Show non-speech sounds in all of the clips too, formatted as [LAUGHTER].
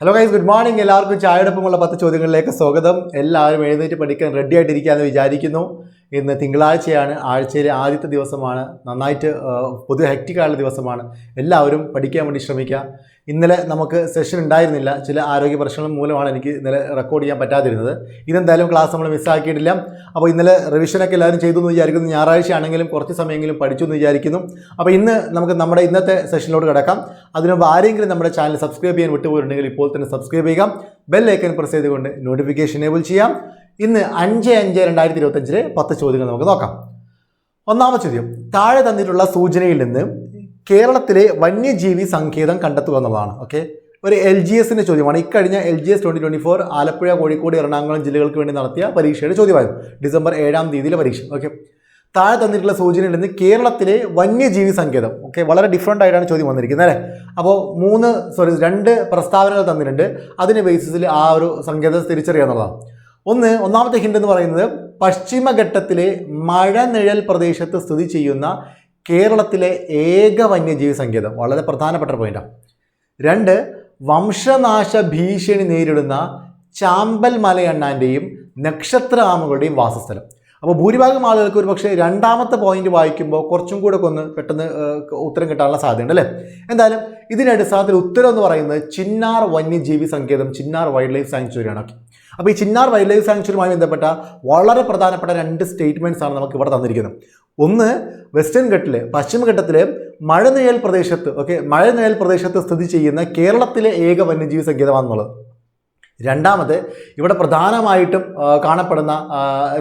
Hello guys good morning എല്ലാവർക്കും ചായയോടൊപ്പമുള്ള പത്ത് ചോദ്യങ്ങളിലേക്ക് സ്വാഗതം. എല്ലാവരും എഴുന്നേറ്റ് പഠിക്കാൻ റെഡി ആയിട്ടിരിക്കാമെന്ന് വിചാരിക്കുന്നു. ഇന്ന് തിങ്കളാഴ്ചയാണ് ആഴ്ചയിലെ ആദ്യത്തെ ദിവസമാണ്. നന്നായിട്ട് പൊതു ഹെക്റ്റിക്കായുള്ള ദിവസമാണ്. എല്ലാവരും പഠിക്കാൻ വേണ്ടി ശ്രമിക്കുക. ഇന്നലെ നമുക്ക് സെഷൻ ഉണ്ടായിരുന്നില്ല. ചില ആരോഗ്യ പ്രശ്നങ്ങൾ മൂലമാണ് എനിക്ക് ഇന്നലെ റെക്കോർഡ് ചെയ്യാൻ പറ്റാതിരുന്നത്. ഇതെന്തായാലും ക്ലാസ് നമ്മൾ മിസ്സാക്കിയിട്ടില്ല അപ്പോൾ ഇന്നലെ റിവിഷനൊക്കെ എല്ലാവരും ചെയ്തു എന്ന് വിചാരിക്കുന്നു. ഞായറാഴ്ച ആണെങ്കിലും കുറച്ച് സമയമെങ്കിലും പഠിച്ചു എന്ന് വിചാരിക്കുന്നു. അപ്പോൾ ഇന്ന് നമുക്ക് നമ്മുടെ ഇന്നത്തെ സെഷനിലോട്ട് കിടക്കാം. അതിന് മുമ്പ് ആരെങ്കിലും നമ്മുടെ ചാനൽ സബ്സ്ക്രൈബ് ചെയ്യാൻ വിട്ടുപോയിട്ടുണ്ടെങ്കിൽ ഇപ്പോൾ തന്നെ സബ്സ്ക്രൈബ് ചെയ്യാം ബെൽ ഐക്കൺ പ്രസ് ചെയ്തുകൊണ്ട് നോട്ടിഫിക്കേഷൻ എനേബിൾ ചെയ്യാം. ഇന്ന് അഞ്ച് അഞ്ച് രണ്ടായിരത്തി ഇരുപത്തഞ്ചിലെ പത്ത് ചോദ്യങ്ങൾ നമുക്ക് നോക്കാം. ഒന്നാമത്തെ ചോദ്യം താഴെ തന്നിട്ടുള്ള സൂചനയിൽ നിന്ന് കേരളത്തിലെ വന്യജീവി സങ്കേതം കണ്ടെത്തുക എന്നുള്ളതാണ്. ഓക്കെ ഒരു എൽ ജി എസിന്റെ ചോദ്യമാണ്. ഇക്കഴിഞ്ഞ L G S twenty twenty four Alappuzha Kozhikode Ernakulam ജില്ലകൾക്ക് വേണ്ടി നടത്തിയ പരീക്ഷയുടെ ചോദ്യമായിരുന്നു. ഡിസംബർ ഏഴാം തീയതിയിലെ പരീക്ഷ. ഓക്കെ താഴെ തന്നിട്ടുള്ള സൂചനയിൽ നിന്ന് കേരളത്തിലെ വന്യജീവി സങ്കേതം. ഓക്കെ വളരെ ഡിഫറെന്റ് ആയിട്ടാണ് ചോദ്യം വന്നിരിക്കുന്നത് അല്ലേ? അപ്പോൾ മൂന്ന് സോറി രണ്ട് പ്രസ്താവനകൾ തന്നിട്ടുണ്ട്. അതിന്റെ ബേസിസിൽ ആ ഒരു സങ്കേതം തിരിച്ചറിയാന്നുള്ളതാണ് ഒന്ന് ഒന്നാമത്തെ ഹിൻഡ് എന്ന് പറയുന്നത് പശ്ചിമഘട്ടത്തിലെ മഴനിഴൽ പ്രദേശത്ത് സ്ഥിതി ചെയ്യുന്ന കേരളത്തിലെ ഏക വന്യജീവി സങ്കേതം. വളരെ പ്രധാനപ്പെട്ട പോയിന്റാണ് രണ്ട് വംശനാശ ഭീഷണി നേരിടുന്ന ചാമ്പൽ മലയണ്ണാന്റെയും നക്ഷത്ര ആമകളുടെയും വാസസ്ഥലം. അപ്പോൾ ഭൂരിഭാഗം ആളുകൾക്ക് ഒരു പക്ഷേ രണ്ടാമത്തെ പോയിന്റ് വായിക്കുമ്പോൾ കുറച്ചും കൂടെ ഒന്ന് പെട്ടെന്ന് ഉത്തരം കിട്ടാനുള്ള സാധ്യതയുണ്ട് അല്ലേ? എന്തായാലും ഇതിന്റെ അടിസ്ഥാനത്തിൽ ഉത്തരം എന്ന് പറയുന്നത് ചിന്നാർ വന്യജീവി സങ്കേതം ചിന്നാർ വൈൽഡ് ലൈഫ് സാങ്ച്വറിയാണ്. ഓക്കെ. അപ്പോൾ ഈ ചിന്നാർ വൈൽഡ് ലൈഫ് സാങ്ച്വറിയുമായി ബന്ധപ്പെട്ട വളരെ പ്രധാനപ്പെട്ട രണ്ട് സ്റ്റേറ്റ്മെന്റ്സ് ആണ് നമുക്ക് ഇവിടെ തന്നിരിക്കുന്നത്. ഒന്ന് വെസ്റ്റേൺ ഘട്ടിൽ പശ്ചിമഘട്ടത്തിൽ മഴനിഴൽ പ്രദേശത്ത് ഓക്കെ മഴനിഴൽ പ്രദേശത്ത് സ്ഥിതി ചെയ്യുന്ന കേരളത്തിലെ ഏക വന്യജീവി സങ്കേതമാണെന്നുള്ളത്. രണ്ടാമത് ഇവിടെ പ്രധാനമായിട്ടും കാണപ്പെടുന്ന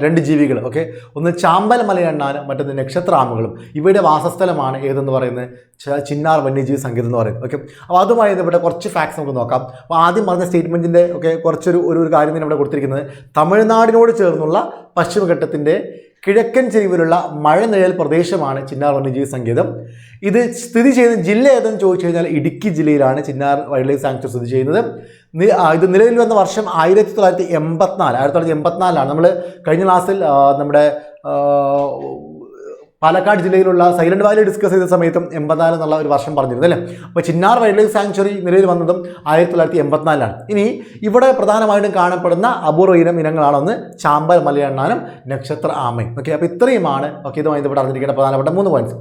രണ്ട് ജീവികൾ ഓക്കെ ഒന്ന് ചാമ്പൽ മലയണ്ണാനും മറ്റൊന്ന് നക്ഷത്രാമുകളും. ഇവയുടെ വാസസ്ഥലമാണ് ഏതെന്ന് പറയുന്നത്? ചിന്നാർ വന്യജീവി സംഗീതം എന്ന് പറയുന്നത് ഓക്കെ അപ്പോൾ അതുമായി ഇവിടെ കുറച്ച് ഫാക്ട്സ് നമുക്ക് നോക്കാം. അപ്പോൾ ആദ്യം പറഞ്ഞ സ്റ്റേറ്റ്മെന്റിന്റെ ഒക്കെ കുറച്ചൊരു ഒരു കാര്യം തന്നെ ഇവിടെ കൊടുത്തിരിക്കുന്നത്. തമിഴ്നാടിനോട് ചേർന്നുള്ള പശ്ചിമഘട്ടത്തിന്റെ കിഴക്കൻ ചെരിവിലുള്ള മഴനിഴൽ പ്രദേശമാണ് ചിന്നാർ വന്യജീവി സങ്കേതം. ഇത് സ്ഥിതി ചെയ്യുന്ന ജില്ല ഏതെന്ന് ചോദിച്ചു കഴിഞ്ഞാൽ ഇടുക്കി ജില്ലയിലാണ് ചിന്നാർ വൈൽഡ് ലൈഫ് സാങ്ച്വറി സ്ഥിതി ചെയ്യുന്നത്. ഇത് നിലവിൽ വന്ന വർഷം ആയിരത്തി തൊള്ളായിരത്തി എൺപത്തിനാല്. ആയിരത്തി തൊള്ളായിരത്തി എൺപത്തിനാലാണ് നമ്മൾ കഴിഞ്ഞ ക്ലാസ്സിൽ നമ്മുടെ പാലക്കാട് ജില്ലയിലുള്ള സൈലന്റ് വാലി ഡിസ്കസ് ചെയ്ത സമയത്തും എൺപത്തിനാല് എന്നുള്ള ഒരു വർഷം പറഞ്ഞിരുന്നു അല്ലേ? അപ്പോൾ ചിന്നാർ വൈൽഡ് ലൈഫ് സാങ്ച്വറി നിലവിൽ വന്നതും ആയിരത്തി തൊള്ളായിരത്തി എൺപത്തിനാലിലാണ് ഇനി ഇവിടെ പ്രധാനമായിട്ടും കാണപ്പെടുന്ന അപൂർവ ഇനം ഇനങ്ങളാണൊന്ന് ചാമ്പൽ മലയണ്ണാനും നക്ഷത്ര ആമയും. ഓക്കെ അപ്പോൾ ഇത്രയുമാണ്. ഓക്കെ ഇതുമായി ബന്ധപ്പെട്ട് അറിഞ്ഞിരിക്കേണ്ട പ്രധാനപ്പെട്ട മൂന്ന് പോയിന്റ്സ്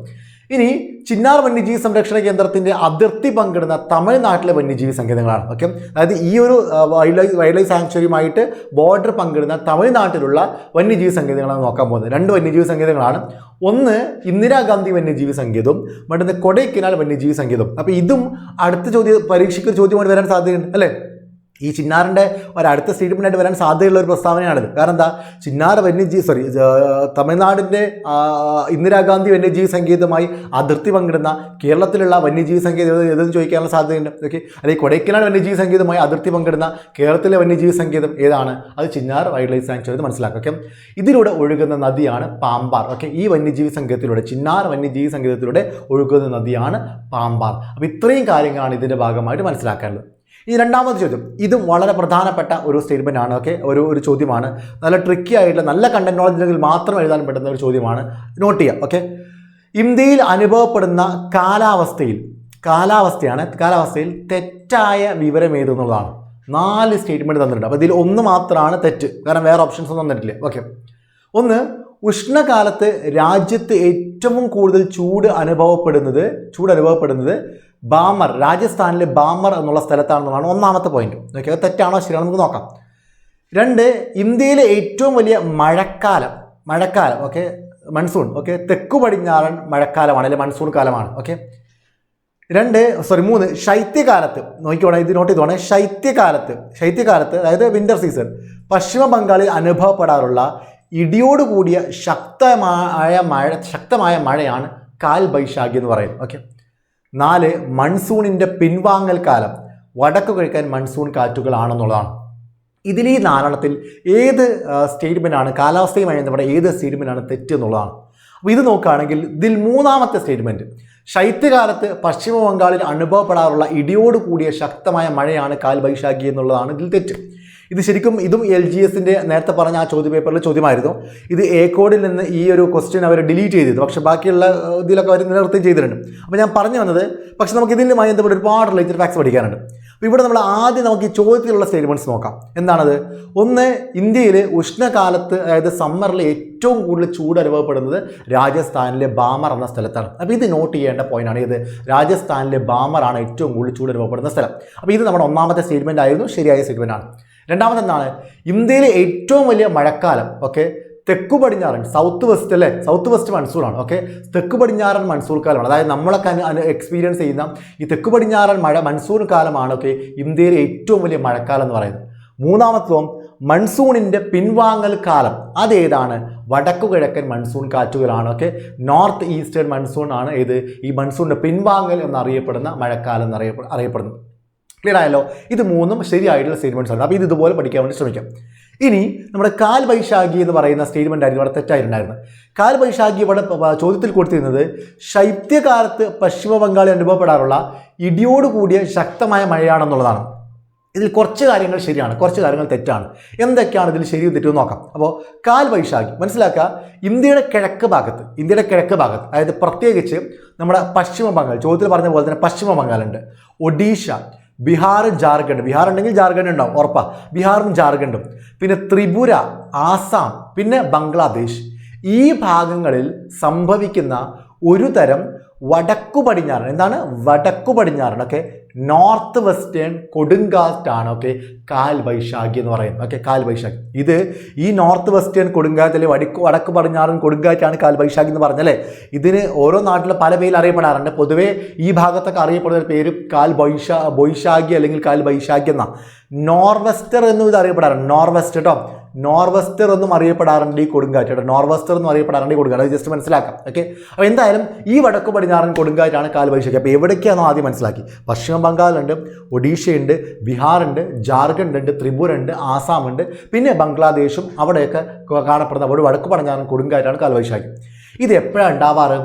ഇനി ചിന്നാർ വന്യജീവി സംരക്ഷണ കേന്ദ്രത്തിന്റെ അതിർത്തി പങ്കിടുന്ന തമിഴ്നാട്ടിലെ വന്യജീവി സങ്കേതങ്ങളാണ്. ഓക്കെ അതായത് ഈ ഒരു വൈൽഡ് ലൈഫ് വൈൽഡ് ലൈഫ് സാങ്ച്വറിയുമായിട്ട് ബോർഡർ പങ്കിടുന്ന തമിഴ്നാട്ടിലുള്ള വന്യജീവി സങ്കേതങ്ങളാണ് നോക്കാൻ പോകുന്നത്. രണ്ട് വന്യജീവി സങ്കേതങ്ങളാണ്. ഒന്ന് ഇന്ദിരാഗാന്ധി വന്യജീവി സങ്കേതവും മറ്റൊന്ന് കൊടൈക്കനാൽ വന്യജീവി സങ്കേതവും. അപ്പോൾ ഇതും അടുത്ത ചോദ്യ പരീക്ഷയ്ക്ക് ഒരു ചോദ്യമായിട്ട് വരാൻ സാധ്യതയുണ്ട് അല്ലേ? ഈ ചിന്നാറിന്റെ ഒരടുത്ത സ്റ്റേറ്റ്മെന്റായിട്ട് വരാൻ സാധ്യതയുള്ള ഒരു പ്രസ്താവനയാണിത്. കാരണം എന്താ? ചിന്നാർ വന്യജീവി സോറി തമിഴ്നാടിന്റെ ഇന്ദിരാഗാന്ധി വന്യജീവി സംഗീതമായി അതിർത്തി പങ്കിടുന്ന കേരളത്തിലുള്ള വന്യജീവി സംഗീതം ഏത് ഏതെന്ന് ചോദിക്കാനുള്ള സാധ്യതയുണ്ട്? ഓക്കെ. അല്ലെങ്കിൽ കൊടൈക്കനാൽ വന്യജീവി സംഗീതമായി അതിർത്തി പങ്കിടുന്ന കേരളത്തിലെ വന്യജീവി സംഗീതം ഏതാണ്? അത് ചിന്നാർ വൈൽഡ് ലൈഫ് സാങ്ച്വറി മനസ്സിലാക്കുക ഓക്കെ. ഇതിലൂടെ ഒഴുകുന്ന നദിയാണ് പാമ്പാർ ഓക്കെ. ഈ വന്യജീവി സംഗീതത്തിലൂടെ ചിന്നാർ വന്യജീവി സംഗീതത്തിലൂടെ ഒഴുകുന്ന നദിയാണ് പാമ്പാർ. അപ്പോൾ ഇത്രയും കാര്യങ്ങളാണ് ഇതിന്റെ ഭാഗമായിട്ട് മനസ്സിലാക്കേണ്ടത് ഈ രണ്ടാമത് ചോദ്യം. ഇതും വളരെ പ്രധാനപ്പെട്ട ഒരു സ്റ്റേറ്റ്മെന്റ് ആണ് ഓക്കെ ഒരു ഒരു ചോദ്യമാണ്. നല്ല ട്രിക്കി ആയിട്ടുള്ള നല്ല കണ്ടന്റ് നോളജ് ഉണ്ടെങ്കിൽ മാത്രം എഴുതാൻ പറ്റുന്ന ഒരു ചോദ്യമാണ് നോട്ട് ചെയ്യുക ഓക്കെ ഇന്ത്യയിൽ അനുഭവപ്പെടുന്ന കാലാവസ്ഥയിൽ കാലാവസ്ഥയാണ് കാലാവസ്ഥയിൽ തെറ്റായ വിവരം ഏതെന്നുള്ളതാണ് നാല് സ്റ്റേറ്റ്മെന്റ് തന്നിട്ടുണ്ട്. അപ്പോൾ ഇതിൽ ഒന്ന് മാത്രമാണ് തെറ്റ്. കാരണം വേറെ ഓപ്ഷൻസ് ഒന്നും തന്നിട്ടില്ല. ഓക്കെ ഒന്ന് ഉഷ്ണകാലത്ത് രാജ്യത്ത് ഏറ്റവും കൂടുതൽ ചൂട് അനുഭവപ്പെടുന്നത് ചൂട് അനുഭവപ്പെടുന്നത് ബാമർ രാജസ്ഥാനിലെ ബാമർ എന്നുള്ള സ്ഥലത്താണെന്നുള്ളതാണ് ഒന്നാമത്തെ പോയിന്റ് ഓക്കെ അത് തെറ്റാണോ ശരിയാണോ നമുക്ക് നോക്കാം. രണ്ട് ഇന്ത്യയിലെ ഏറ്റവും വലിയ മഴക്കാലം മഴക്കാലം ഓക്കെ മൺസൂൺ ഓക്കെ തെക്കു പടിഞ്ഞാറൻ മഴക്കാലമാണ് അല്ലെങ്കിൽ മൺസൂൺ കാലമാണ് ഓക്കെ രണ്ട് സോറി മൂന്ന് ശൈത്യകാലത്ത് നോക്കിക്കോണേ ഇത് നോട്ട് ചെയ്തോണേ ശൈത്യകാലത്ത് ശൈത്യകാലത്ത് അതായത് വിന്റർ സീസൺ പശ്ചിമ ബംഗാളിൽ അനുഭവപ്പെടാറുള്ള ഇടിയോട് കൂടിയ ശക്തമായ മഴ ശക്തമായ മഴയാണ് കാൽ ബൈശാഖി എന്ന് പറയുന്നത്. ഓക്കെ നാല് മൺസൂണിന്റെ പിൻവാങ്ങൽ കാലം. വടക്കു കിഴക്കൻ മൺസൂൺ കാറ്റുകളാണെന്നുള്ളതാണ്. ഇതിൽ ഈ നാലെണ്ണത്തിൽ ഏത് സ്റ്റേറ്റ്മെന്റാണ് കാലാവസ്ഥയുമായി ബന്ധപ്പെട്ട ഏത് സ്റ്റേറ്റ്മെന്റാണ് തെറ്റെന്നുള്ളതാണ് അപ്പോൾ ഇത് നോക്കുകയാണെങ്കിൽ ഇതിൽ മൂന്നാമത്തെ സ്റ്റേറ്റ്മെന്റ് ശൈത്യകാലത്ത് പശ്ചിമ ബംഗാളിൽ അനുഭവപ്പെടാറുള്ള ഇടിയോട് കൂടിയ ശക്തമായ മഴയാണ് കാൽ ബൈശാഖി എന്നുള്ളതാണ് ഇതിൽ തെറ്റ്. ഇത് ശരിക്കും ഇതും എൽ ജി എസിന്റെ നേരത്തെ പറഞ്ഞ ആ ചോദ്യ പേപ്പറിലെ ചോദ്യമായിരുന്നു. ഇത് എ കോഡിൽ നിന്ന് ഈ ഒരു ക്വസ്റ്റ്യൻ അവർ ഡിലീറ്റ് ചെയ്തിരുന്നു. പക്ഷേ ബാക്കിയുള്ള ഇതിലൊക്കെ അവർ നിലനിർത്തുകയും ചെയ്തിട്ടുണ്ട്. അപ്പോൾ ഞാൻ പറഞ്ഞു വന്നത് പക്ഷേ നമുക്ക് ഇതിലുമായി ബന്ധപ്പെട്ട് ഒരുപാട് റിലേറ്റഡ് ഫാക്സ് പഠിക്കാനുണ്ട്. അപ്പോൾ ഇവിടെ നമ്മൾ ആദ്യം നമുക്ക് ഈ ചോദ്യത്തിലുള്ള സ്റ്റേറ്റ്മെന്റ്സ് നോക്കാം. എന്താണത്? ഒന്ന് ഇന്ത്യയിൽ ഉഷ്ണകാലത്ത് അതായത് സമ്മറിൽ ഏറ്റവും കൂടുതൽ ചൂട് അനുഭവപ്പെടുന്നത് രാജസ്ഥാനിലെ ബാമർ എന്ന സ്ഥലത്താണ്. അപ്പോൾ ഇത് നോട്ട് ചെയ്യേണ്ട പോയിന്റാണ് ഇത് രാജസ്ഥാനിലെ ബാമറാണ് ഏറ്റവും കൂടുതൽ ചൂട് അനുഭവപ്പെടുന്ന സ്ഥലം. അപ്പോൾ ഇത് നമ്മുടെ ഒന്നാമത്തെ സ്റ്റേറ്റ്മെന്റ് ആയിരുന്നു. ശരിയായ സ്റ്റേറ്റ്മെന്റ് ആണ്. രണ്ടാമത് എന്താണ് ഇന്ത്യയിലെ ഏറ്റവും വലിയ മഴക്കാലം ഓക്കെ തെക്കു പടിഞ്ഞാറൻ സൗത്ത് വെസ്റ്റ് അല്ലേ? സൗത്ത് വെസ്റ്റ് മൺസൂണാണ് ഓക്കെ തെക്കു പടിഞ്ഞാറൻ മൺസൂൺ കാലമാണ് അതായത് നമ്മളൊക്കെ എക്സ്പീരിയൻസ് ചെയ്യുന്ന ഈ തെക്കു പടിഞ്ഞാറൻ മഴ മൺസൂൺ കാലമാണ് ഓക്കെ ഇന്ത്യയിലെ ഏറ്റവും വലിയ മഴക്കാലം എന്ന് പറയുന്നത്. മൂന്നാമത്തതും മൺസൂണിന്റെ പിൻവാങ്ങൽ കാലം. അതേതാണ്? വടക്കു കിഴക്കൻ മൺസൂൺ കാറ്റുകളാണ് ഓക്കെ നോർത്ത് ഈസ്റ്റേൺ മൺസൂൺ ആണ് ഇത് ഈ മൺസൂണിന്റെ പിൻവാങ്ങൽ എന്നറിയപ്പെടുന്ന മഴക്കാലം എന്നറിയപ്പെ അറിയപ്പെടുന്നത്. ക്ലിയർ ആയല്ലോ ഇത് മൂന്നും ശരിയായിട്ടുള്ള സ്റ്റേറ്റ്മെന്റ്സ് ആണ്. അപ്പോൾ ഇത് ഇതുപോലെ പഠിക്കാൻ വേണ്ടി ശ്രമിക്കാം. ഇനി നമ്മുടെ കാൽ വൈശാഖി എന്ന് പറയുന്ന സ്റ്റേറ്റ്മെന്റ് ആയിരുന്നു ഇവിടെ തെറ്റായിട്ടുണ്ടായിരുന്നത് കാൽ വൈശാഖി ഇവിടെ ചോദ്യത്തിൽ കൊടുത്തിരുന്നത് ശൈത്യകാലത്ത് പശ്ചിമ ബംഗാളിൽ അനുഭവപ്പെടാറുള്ള ഇടിയോട് കൂടിയ ശക്തമായ മഴയാണെന്നുള്ളതാണ്. ഇതിൽ കുറച്ച് കാര്യങ്ങൾ ശരിയാണ് കുറച്ച് കാര്യങ്ങൾ തെറ്റാണ്. എന്തൊക്കെയാണ് ഇതിൽ ശരിയും തെറ്റും നോക്കാം. അപ്പോൾ കാൽ വൈശാഖി മനസ്സിലാക്കുക ഇന്ത്യയുടെ കിഴക്ക് ഭാഗത്ത് ഇന്ത്യയുടെ കിഴക്ക് ഭാഗത്ത് അതായത് പ്രത്യേകിച്ച് നമ്മുടെ പശ്ചിമ ബംഗാൾ ചോദ്യത്തിൽ പറഞ്ഞ പോലെ തന്നെ പശ്ചിമ ബംഗാളുണ്ട് ഒഡീഷ ബീഹാർ ജാർഖണ്ഡ്. ബീഹാർ ഉണ്ടെങ്കിൽ ജാർഖണ്ഡ് ഉണ്ടാവും ഉറപ്പാ. ബീഹാറും ജാർഖണ്ഡും. പിന്നെ ത്രിപുര ആസാം പിന്നെ ബംഗ്ലാദേശ്. ഈ ഭാഗങ്ങളിൽ സംഭവിക്കുന്ന ഒരു തരം വടക്കു പടിഞ്ഞാറൻ എന്താണ്? വടക്കു പടിഞ്ഞാറൻ ഓക്കെ നോർത്ത് വെസ്റ്റേൺ കൊടുങ്കാറ്റാണ് ഓക്കെ കാൽ വൈശാഖി എന്ന് പറയുന്നത് ഓക്കെ കാൽ വൈശാഖി. ഇത് ഈ നോർത്ത് വെസ്റ്റേൺ കൊടുങ്കാറ്റിലെ വടക്ക് വടക്ക് പടിഞ്ഞാറൻ കൊടുങ്കാറ്റാണ് കാൽ വൈശാഖി എന്ന് പറഞ്ഞല്ലേ ഇതിന് ഓരോ നാട്ടിലും പല പേരിൽ അറിയപ്പെടാറുണ്ട്. പൊതുവേ ഈ ഭാഗത്തൊക്കെ അറിയപ്പെടുന്ന പേര് കാൽ വൈശാ വൈശാഖി അല്ലെങ്കിൽ കാൽ വൈശാഖി എന്നാണ് നോർവെസ്റ്റർ എന്നും ഇത് അറിയപ്പെടാറുണ്ട്. നോർവെസ്റ്റ് കേട്ടോ നോർവെസ്റ്റർ എന്നും അറിയപ്പെടാറുണ്ട് ഈ കൊടുങ്കാറ്റ്. കേട്ടോ നോർവെസ്റ്റർ എന്നും അറിയപ്പെടാറുണ്ട് ഈ കൊടുങ്കാറ്റ്. ജസ്റ്റ് മനസ്സിലാക്കാം. ഓക്കെ അപ്പോൾ എന്തായാലും ഈ വടക്കു പടിഞ്ഞാറൻ കൊടുങ്കാറ്റാണ് കാൽ വൈശാഖി അപ്പോൾ എവിടേക്കാണോ ആദ്യം മനസ്സിലാക്കി? പശ്ചിമ ബംഗാളുണ്ട് ഒഡീഷയുണ്ട് ബീഹാറുണ്ട് ജാർഖണ്ഡ് ഉണ്ട് ത്രിപുര ഉണ്ട് ആസാമുണ്ട് പിന്നെ ബംഗ്ലാദേശും അവിടെയൊക്കെ കാണപ്പെടുന്ന ഒരു വടക്കു പടിഞ്ഞാറൻ കൊടുങ്കാറ്റാണ് കാൽ വൈശാഖി ഇത് എപ്പോഴാണ് ഉണ്ടാവാറ്?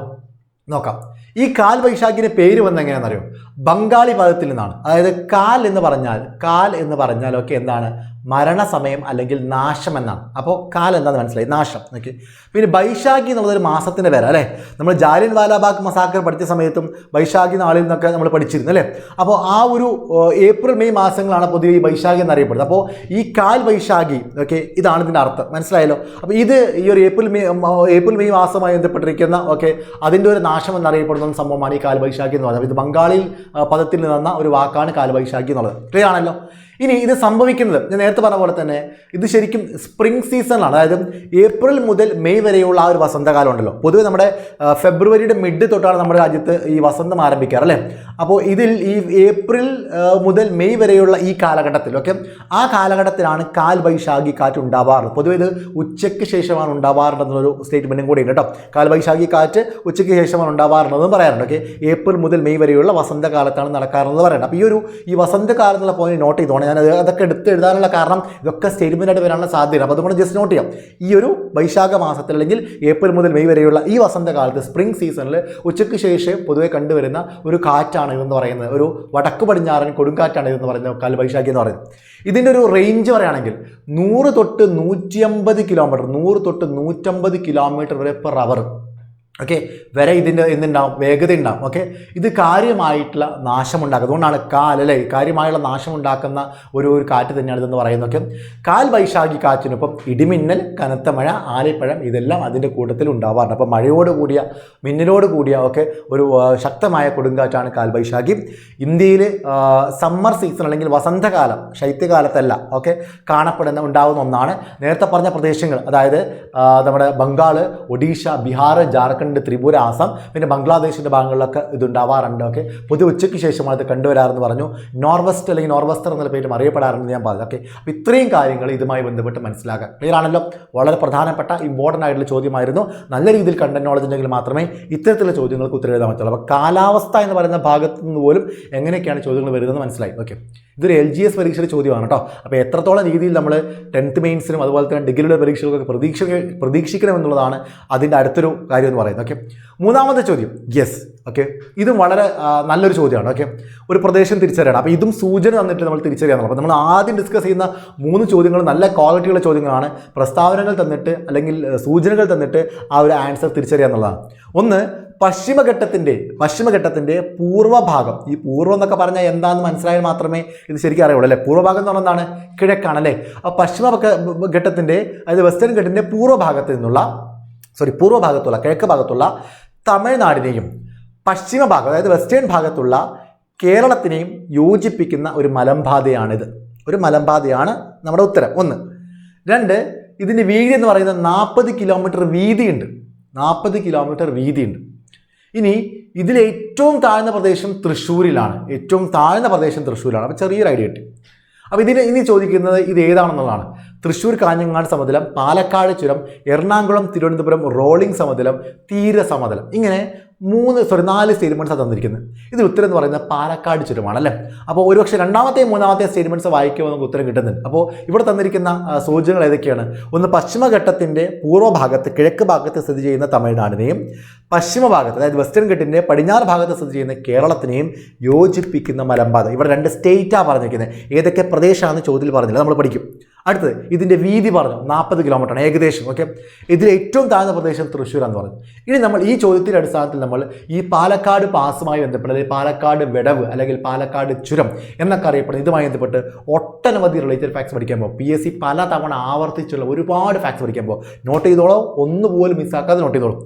നോക്കാം. ഈ കാൽ വൈശാഖിന് പേര് വന്ന എങ്ങനെയാണെന്നറിയോ ബംഗാളി പദത്തിൽ നിന്നാണ്. അതായത് കാൽ എന്ന് പറഞ്ഞാൽ കാൽ എന്ന് പറഞ്ഞാൽ ഒക്കെ എന്താണ്? മരണസമയം അല്ലെങ്കിൽ നാശം എന്നാണ്. അപ്പോൾ കാൽ എന്താണെന്ന് മനസ്സിലായി? നാശം. ഓക്കെ. പിന്നെ ബൈശാഖി എന്നുള്ളത് ഒരു മാസത്തിന്റെ പേര് അല്ലേ? നമ്മൾ ജാലിയൻ വാലാബാഗ് മസാക്കർ പഠിച്ച സമയത്തും ബൈശാഖി നാളിൽ നിന്നൊക്കെ നമ്മൾ പഠിച്ചിരുന്നു അല്ലേ? അപ്പോൾ ആ ഒരു ഏപ്രിൽ മെയ് മാസങ്ങളാണ് പൊതുവെ ഈ ബൈശാഖി എന്നറിയപ്പെടുന്നത്. അപ്പോൾ ഈ കാൽ ബൈശാഖി ഓക്കെ ഇതാണ് ഇതിന്റെ അർത്ഥം. മനസ്സിലായല്ലോ? അപ്പോൾ ഇത് ഈ ഒരു ഏപ്രിൽ മെയ് ഏപ്രിൽ മെയ് മാസമായി ബന്ധപ്പെട്ടിരിക്കുന്ന ഓക്കെ അതിന്റെ ഒരു നാശം എന്നറിയപ്പെടുന്ന ഒരു സംഭവമാണ് ഈ കാൽ എന്ന് പറയുന്നത്. ഇത് ബംഗാളിൽ പദത്തിൽ നിന്ന് ഒരു വാക്കാണ് കാൽ എന്നുള്ളത്. ക്ലിയർ ആണല്ലോ? ഇനി ഇത് സംഭവിക്കുന്നത് ഞാൻ നേരത്തെ പറഞ്ഞ പോലെ തന്നെ ഇത് ശരിക്കും സ്പ്രിംഗ് സീസണാണ് അതായത് ഏപ്രിൽ മുതൽ മെയ് വരെയുള്ള ആ ഒരു വസന്തകാലം ഉണ്ടല്ലോ. പൊതുവെ നമ്മുടെ ഫെബ്രുവരിയുടെ മിഡ് തൊട്ടാണ് നമ്മുടെ രാജ്യത്ത് ഈ വസന്തം ആരംഭിക്കാറ് അല്ലേ? അപ്പോൾ ഇതിൽ ഈ ഏപ്രിൽ മുതൽ മെയ് വരെയുള്ള ഈ കാലഘട്ടത്തിൽ ഓക്കെ ആ കാലഘട്ടത്തിലാണ് കാൽ വൈശാഖി കാറ്റ് ഉണ്ടാവാറുള്ളത് പൊതുവെ ഇത് ഉച്ചയ്ക്ക് ശേഷമാണ് ഉണ്ടാവാറുണ്ടെന്നുള്ളൊരു സ്റ്റേറ്റ്മെന്റും കൂടി ഉണ്ട് കേട്ടോ. കാൽ വൈശാഖി കാറ്റ് ഉച്ചയ്ക്ക് ശേഷമാണ് ഉണ്ടാവാറുള്ളതെന്ന് പറയാറുണ്ട് ഓക്കെ ഏപ്രിൽ മുതൽ മെയ് വരെയുള്ള വസന്തകാലത്താണ് നടക്കാറെന്ന് പറയുന്നത്. അപ്പോൾ ഈ ഒരു ഈ വസന്തകാലത്തുള്ള പോയിന്റ് നോട്ട് ചെയ്തോണം ഞാൻ അത് അതൊക്കെ എടുത്ത് എഴുതാനുള്ള കാരണം ഇതൊക്കെ സ്റ്റേറ്റ്മെന്റ് ആയിട്ട് വരാനുള്ള സാധ്യത. അപ്പോൾ അതുകൊണ്ട് ജസ്റ്റ് നോട്ട് ചെയ്യാം. ഈ ഒരു വൈശാഖ മാസത്തിൽ അല്ലെങ്കിൽ ഏപ്രിൽ മുതൽ മെയ് വരെയുള്ള ഈ വസന്തകാലത്ത് സ്പ്രിംഗ് സീസണിൽ ഉച്ചയ്ക്ക് ശേഷം പൊതുവെ കണ്ടുവരുന്ന ഒരു കാറ്റാണ് ഇതെന്ന് പറയുന്നത്. ഒരു വടക്ക് പടിഞ്ഞാറൻ കൊടുങ്കാറ്റാണ് ഇതെന്ന് പറയുന്നത് കാൽ വൈശാഖി എന്ന് പറയുന്നത്. ഇതിന്റെ ഒരു റേഞ്ച് പറയുകയാണെങ്കിൽ നൂറ് തൊട്ട് നൂറ്റിയമ്പത് കിലോമീറ്റർ നൂറ് തൊട്ട് നൂറ്റമ്പത് കിലോമീറ്റർ വരെ പെർ അവർ ഓക്കെ വരെ ഇതിന്റെ എന്തുണ്ടാവും? വേഗത ഉണ്ടാവും. ഓക്കെ ഇത് കാര്യമായിട്ടുള്ള നാശമുണ്ടാക്കുക അതുകൊണ്ടാണ് കാൽ അല്ലേ? കാര്യമായുള്ള നാശമുണ്ടാക്കുന്ന ഒരു ഒരു കാറ്റ് തന്നെയാണ് ഇതെന്ന് പറയുന്നതൊക്കെ കാൽ വൈശാഖി കാറ്റിനൊപ്പം ഇടിമിന്നൽ കനത്ത മഴ ആലിപ്പഴം ഇതെല്ലാം അതിന്റെ കൂട്ടത്തിൽ ഉണ്ടാവാറുണ്ട്. അപ്പോൾ മഴയോട് കൂടിയ മിന്നലോട് കൂടിയ ഒക്കെ ഒരു ശക്തമായ കൊടുങ്കാറ്റാണ് കാൽ വൈശാഖി. ഇന്ത്യയിൽ സമ്മർ സീസൺ അല്ലെങ്കിൽ വസന്തകാലം ശൈത്യകാലത്തല്ല ഓക്കെ കാണപ്പെടുന്ന ഉണ്ടാകുന്ന ഒന്നാണ്. നേരത്തെ പറഞ്ഞ പ്രദേശങ്ങൾ അതായത് നമ്മുടെ ബംഗാൾ ഒഡീഷ ബീഹാർ ജാർഖണ്ഡ് ത്രിപുര ആസാം പിന്നെ ബംഗ്ലാദേശിന്റെ ഭാഗങ്ങളിലൊക്കെ ഇതുണ്ടാവാറുണ്ട് ഓക്കെ. പൊതു ഉച്ചയ്ക്ക് ശേഷമാണ് ഇത് കണ്ടുവരാറെന്ന് പറഞ്ഞു. നോർവെസ്റ്റ് അല്ലെങ്കിൽ നോർവെസ്റ്റർ എന്നുള്ള പേരും അറിയപ്പെടാറുണ്ട് ഞാൻ പറഞ്ഞു ഓക്കെ. അപ്പോൾ ഇത്രയും കാര്യങ്ങൾ ഇതുമായി ബന്ധപ്പെട്ട് മനസ്സിലാക്കുക ക്ലിയർ ആണല്ലോ വളരെ പ്രധാനപ്പെട്ട ഇമ്പോർട്ടന്റ് ആയിട്ടുള്ള ചോദ്യമായിരുന്നു. നല്ല രീതിയിൽ കണ്ടന്റ് നോളജ് ഉണ്ടെങ്കിൽ മാത്രമേ ഇത്തരത്തിലുള്ള ചോദ്യങ്ങൾക്ക് ഉത്തരം എഴുതാൻ പറ്റുള്ളൂ. അപ്പോൾ കാലാവസ്ഥ എന്ന് പറയുന്ന ഭാഗത്ത് നിന്ന് പോലും എങ്ങനെയൊക്കെയാണ് ചോദ്യങ്ങൾ വരുന്നത് മനസ്സിലായി ഓക്കെ. ഇതൊരു എൽ ജി എസ് പരീക്ഷയുടെ ചോദ്യമാണ് കേട്ടോ. അപ്പോൾ എത്രത്തോളം രീതിയിൽ നമ്മൾ ടെൻത്ത് മെയിൻസിനും അതുപോലെ തന്നെ ഡിഗ്രിയുടെ പരീക്ഷകൾക്കൊക്കെ പ്രതീക്ഷ പ്രതീക്ഷിക്കണമെന്നുള്ളതാണ് അതിന്റെ അടുത്തൊരു കാര്യം എന്ന് പറയുന്നത്. ഓക്കെ മൂന്നാമത്തെ ചോദ്യം യെസ് ഓക്കെ ഇതും വളരെ നല്ലൊരു ചോദ്യമാണ് ഓക്കെ ഒരു പ്രദേശം തിരിച്ചറിയണം. അപ്പോൾ ഇതും സൂചന തന്നിട്ട് നമ്മൾ തിരിച്ചറിയാന്നുള്ളത് അപ്പോൾ നമ്മൾ ആദ്യം ഡിസ്കസ് ചെയ്യുന്ന മൂന്ന് ചോദ്യങ്ങൾ നല്ല ക്വാളിറ്റിയുള്ള ചോദ്യങ്ങളാണ് പ്രസ്താവനകൾ തന്നിട്ട് അല്ലെങ്കിൽ സൂചനകൾ തന്നിട്ട് ആ ഒരു ആൻസർ തിരിച്ചറിയാന്നുള്ളതാണ് ഒന്ന് പശ്ചിമഘട്ടത്തിന്റെ പശ്ചിമഘട്ടത്തിന്റെ പൂർവഭാഗം. ഈ പൂർവം എന്നൊക്കെ പറഞ്ഞാൽ എന്താണെന്ന് മനസ്സിലായാൽ മാത്രമേ ഇത് ശരിക്കും അറിയുള്ളൂ അല്ലേ? പൂർവഭാഗം എന്ന് പറഞ്ഞാൽ എന്താണ്? കിഴക്കാണ് അല്ലേ? അപ്പോൾ പശ്ചിമ ഘട്ടത്തിന്റെ അതായത് വെസ്റ്റേൺ ഘട്ടത്തിന്റെ പൂർവഭാഗത്ത് നിന്നുള്ള സോറി പൂർവഭാഗത്തുള്ള കിഴക്ക് ഭാഗത്തുള്ള തമിഴ്നാടിനെയും പശ്ചിമ ഭാഗം അതായത് വെസ്റ്റേൺ ഭാഗത്തുള്ള കേരളത്തിനെയും യോജിപ്പിക്കുന്ന ഒരു മലമ്പാതയാണിത്. ഒരു മലമ്പാതയാണ് നമ്മുടെ ഉത്തരം. ഒന്ന്. രണ്ട് ഇതിന്റെ വീതി എന്ന് പറയുന്നത് നാൽപ്പത് കിലോമീറ്റർ വീതിയുണ്ട്. നാൽപ്പത് കിലോമീറ്റർ വീതിയുണ്ട്. ഇനി ഇതിൽ ഏറ്റവും താഴ്ന്ന പ്രദേശം തൃശ്ശൂരിലാണ്. ഏറ്റവും താഴ്ന്ന പ്രദേശം തൃശ്ശൂരിലാണ്. അപ്പോൾ ചെറിയൊരു ഐഡിയ കിട്ടി. അപ്പോൾ ഇതിന് ഇനി ചോദിക്കുന്നത് ഇത് ഏതാണെന്നുള്ളതാണ്. തൃശ്ശൂർ കാഞ്ഞങ്ങാട് സമതലം പാലക്കാട് ചുരം എറണാകുളം തിരുവനന്തപുരം റോളിംഗ് സമതലം തീര സമതലം. ഇങ്ങനെ മൂന്ന് സോറി നാല് സ്റ്റേറ്റ്മെന്റ്സ് തന്നിരിക്കുന്നത്. ഇതിൽ ഉത്തരം എന്ന് പറയുന്നത് പാലക്കാട് ചുരമാണല്ലേ? അപ്പോൾ ഒരുപക്ഷെ രണ്ടാമത്തെയും മൂന്നാമത്തെയും സ്റ്റേറ്റ്മെന്റ്സ് വായിക്കുമ്പോൾ നമുക്ക് ഉത്തരം കിട്ടുന്നുണ്ട്. അപ്പോൾ ഇവിടെ തന്നിരിക്കുന്ന സൂചനകൾ ഏതൊക്കെയാണ്? ഒന്ന് പശ്ചിമഘട്ടത്തിന്റെ പൂർവഭാഗത്ത് കിഴക്ക് ഭാഗത്ത് സ്ഥിതി ചെയ്യുന്ന തമിഴ്നാടിനെയും പശ്ചിമഭാഗത്ത് അതായത് വെസ്റ്റേൺ ഘട്ടിന്റെ പടിഞ്ഞാറ് ഭാഗത്ത് സ്ഥിതി ചെയ്യുന്ന കേരളത്തിനെയും യോജിപ്പിക്കുന്ന മലമ്പാത. ഇവിടെ രണ്ട് സ്റ്റേറ്റാണ് പറഞ്ഞിരിക്കുന്നത്. ഏതൊക്കെ പ്രദേശമാണെന്ന് ചോദ്യത്തിൽ പറഞ്ഞില്ല. നമ്മൾ പഠിക്കും. അടുത്തത് ഇതിന്റെ വീതി പറഞ്ഞു നാൽപ്പത് കിലോമീറ്ററാണ് ഏകദേശം ഓക്കെ ഇതിൽ ഏറ്റവും താഴ്ന്ന പ്രദേശം തൃശ്ശൂരാന്ന് പറഞ്ഞു. ഇനി നമ്മൾ ഈ ചോദ്യത്തിന്റെ അടിസ്ഥാനത്തിൽ നമ്മൾ ഈ പാലക്കാട് പാസുമായി ബന്ധപ്പെട്ട് അല്ലെങ്കിൽ പാലക്കാട് വിടവ് അല്ലെങ്കിൽ പാലക്കാട് ചുരം എന്നൊക്കെ അറിയപ്പെടുന്നത് ഇതുമായി ബന്ധപ്പെട്ട് ഒട്ടനവധി റിലേറ്റഡ് ഫാക്ട്സ് പഠിക്കാൻ പോകും. പി എസ് സി പല തവണ ആവർത്തിച്ചുള്ള ഒരുപാട് ഫാക്ട്സ് പഠിക്കാൻ പോകും. നോട്ട് ചെയ്തോളോ ഒന്നുപോലും മിസ്സാക്കാതെ നോട്ട് ചെയ്തോളൂ.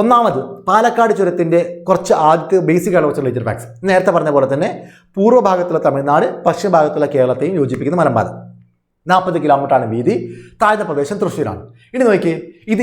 ഒന്നാമത് പാലക്കാട് ചുരത്തിന്റെ കുറച്ച് ആദ്യത്തെ ബേസിക് ആയിട്ട് കുറച്ച് റിലേറ്റഡ് ഫാക്ട്സ് നേരത്തെ പറഞ്ഞ പോലെ തന്നെ പൂർവഭാഗത്തുള്ള തമിഴ്നാട് പശ്ചിമ ഭാഗത്തുള്ള കേരളത്തെയും യോജിപ്പിക്കുന്ന മലമ്പാത. നാൽപ്പത് കിലോമീറ്ററാണ് വീതി. താഴ്ന്ന പ്രദേശം തൃശ്ശൂരാണ്. ഇനി നോക്കി ഇത്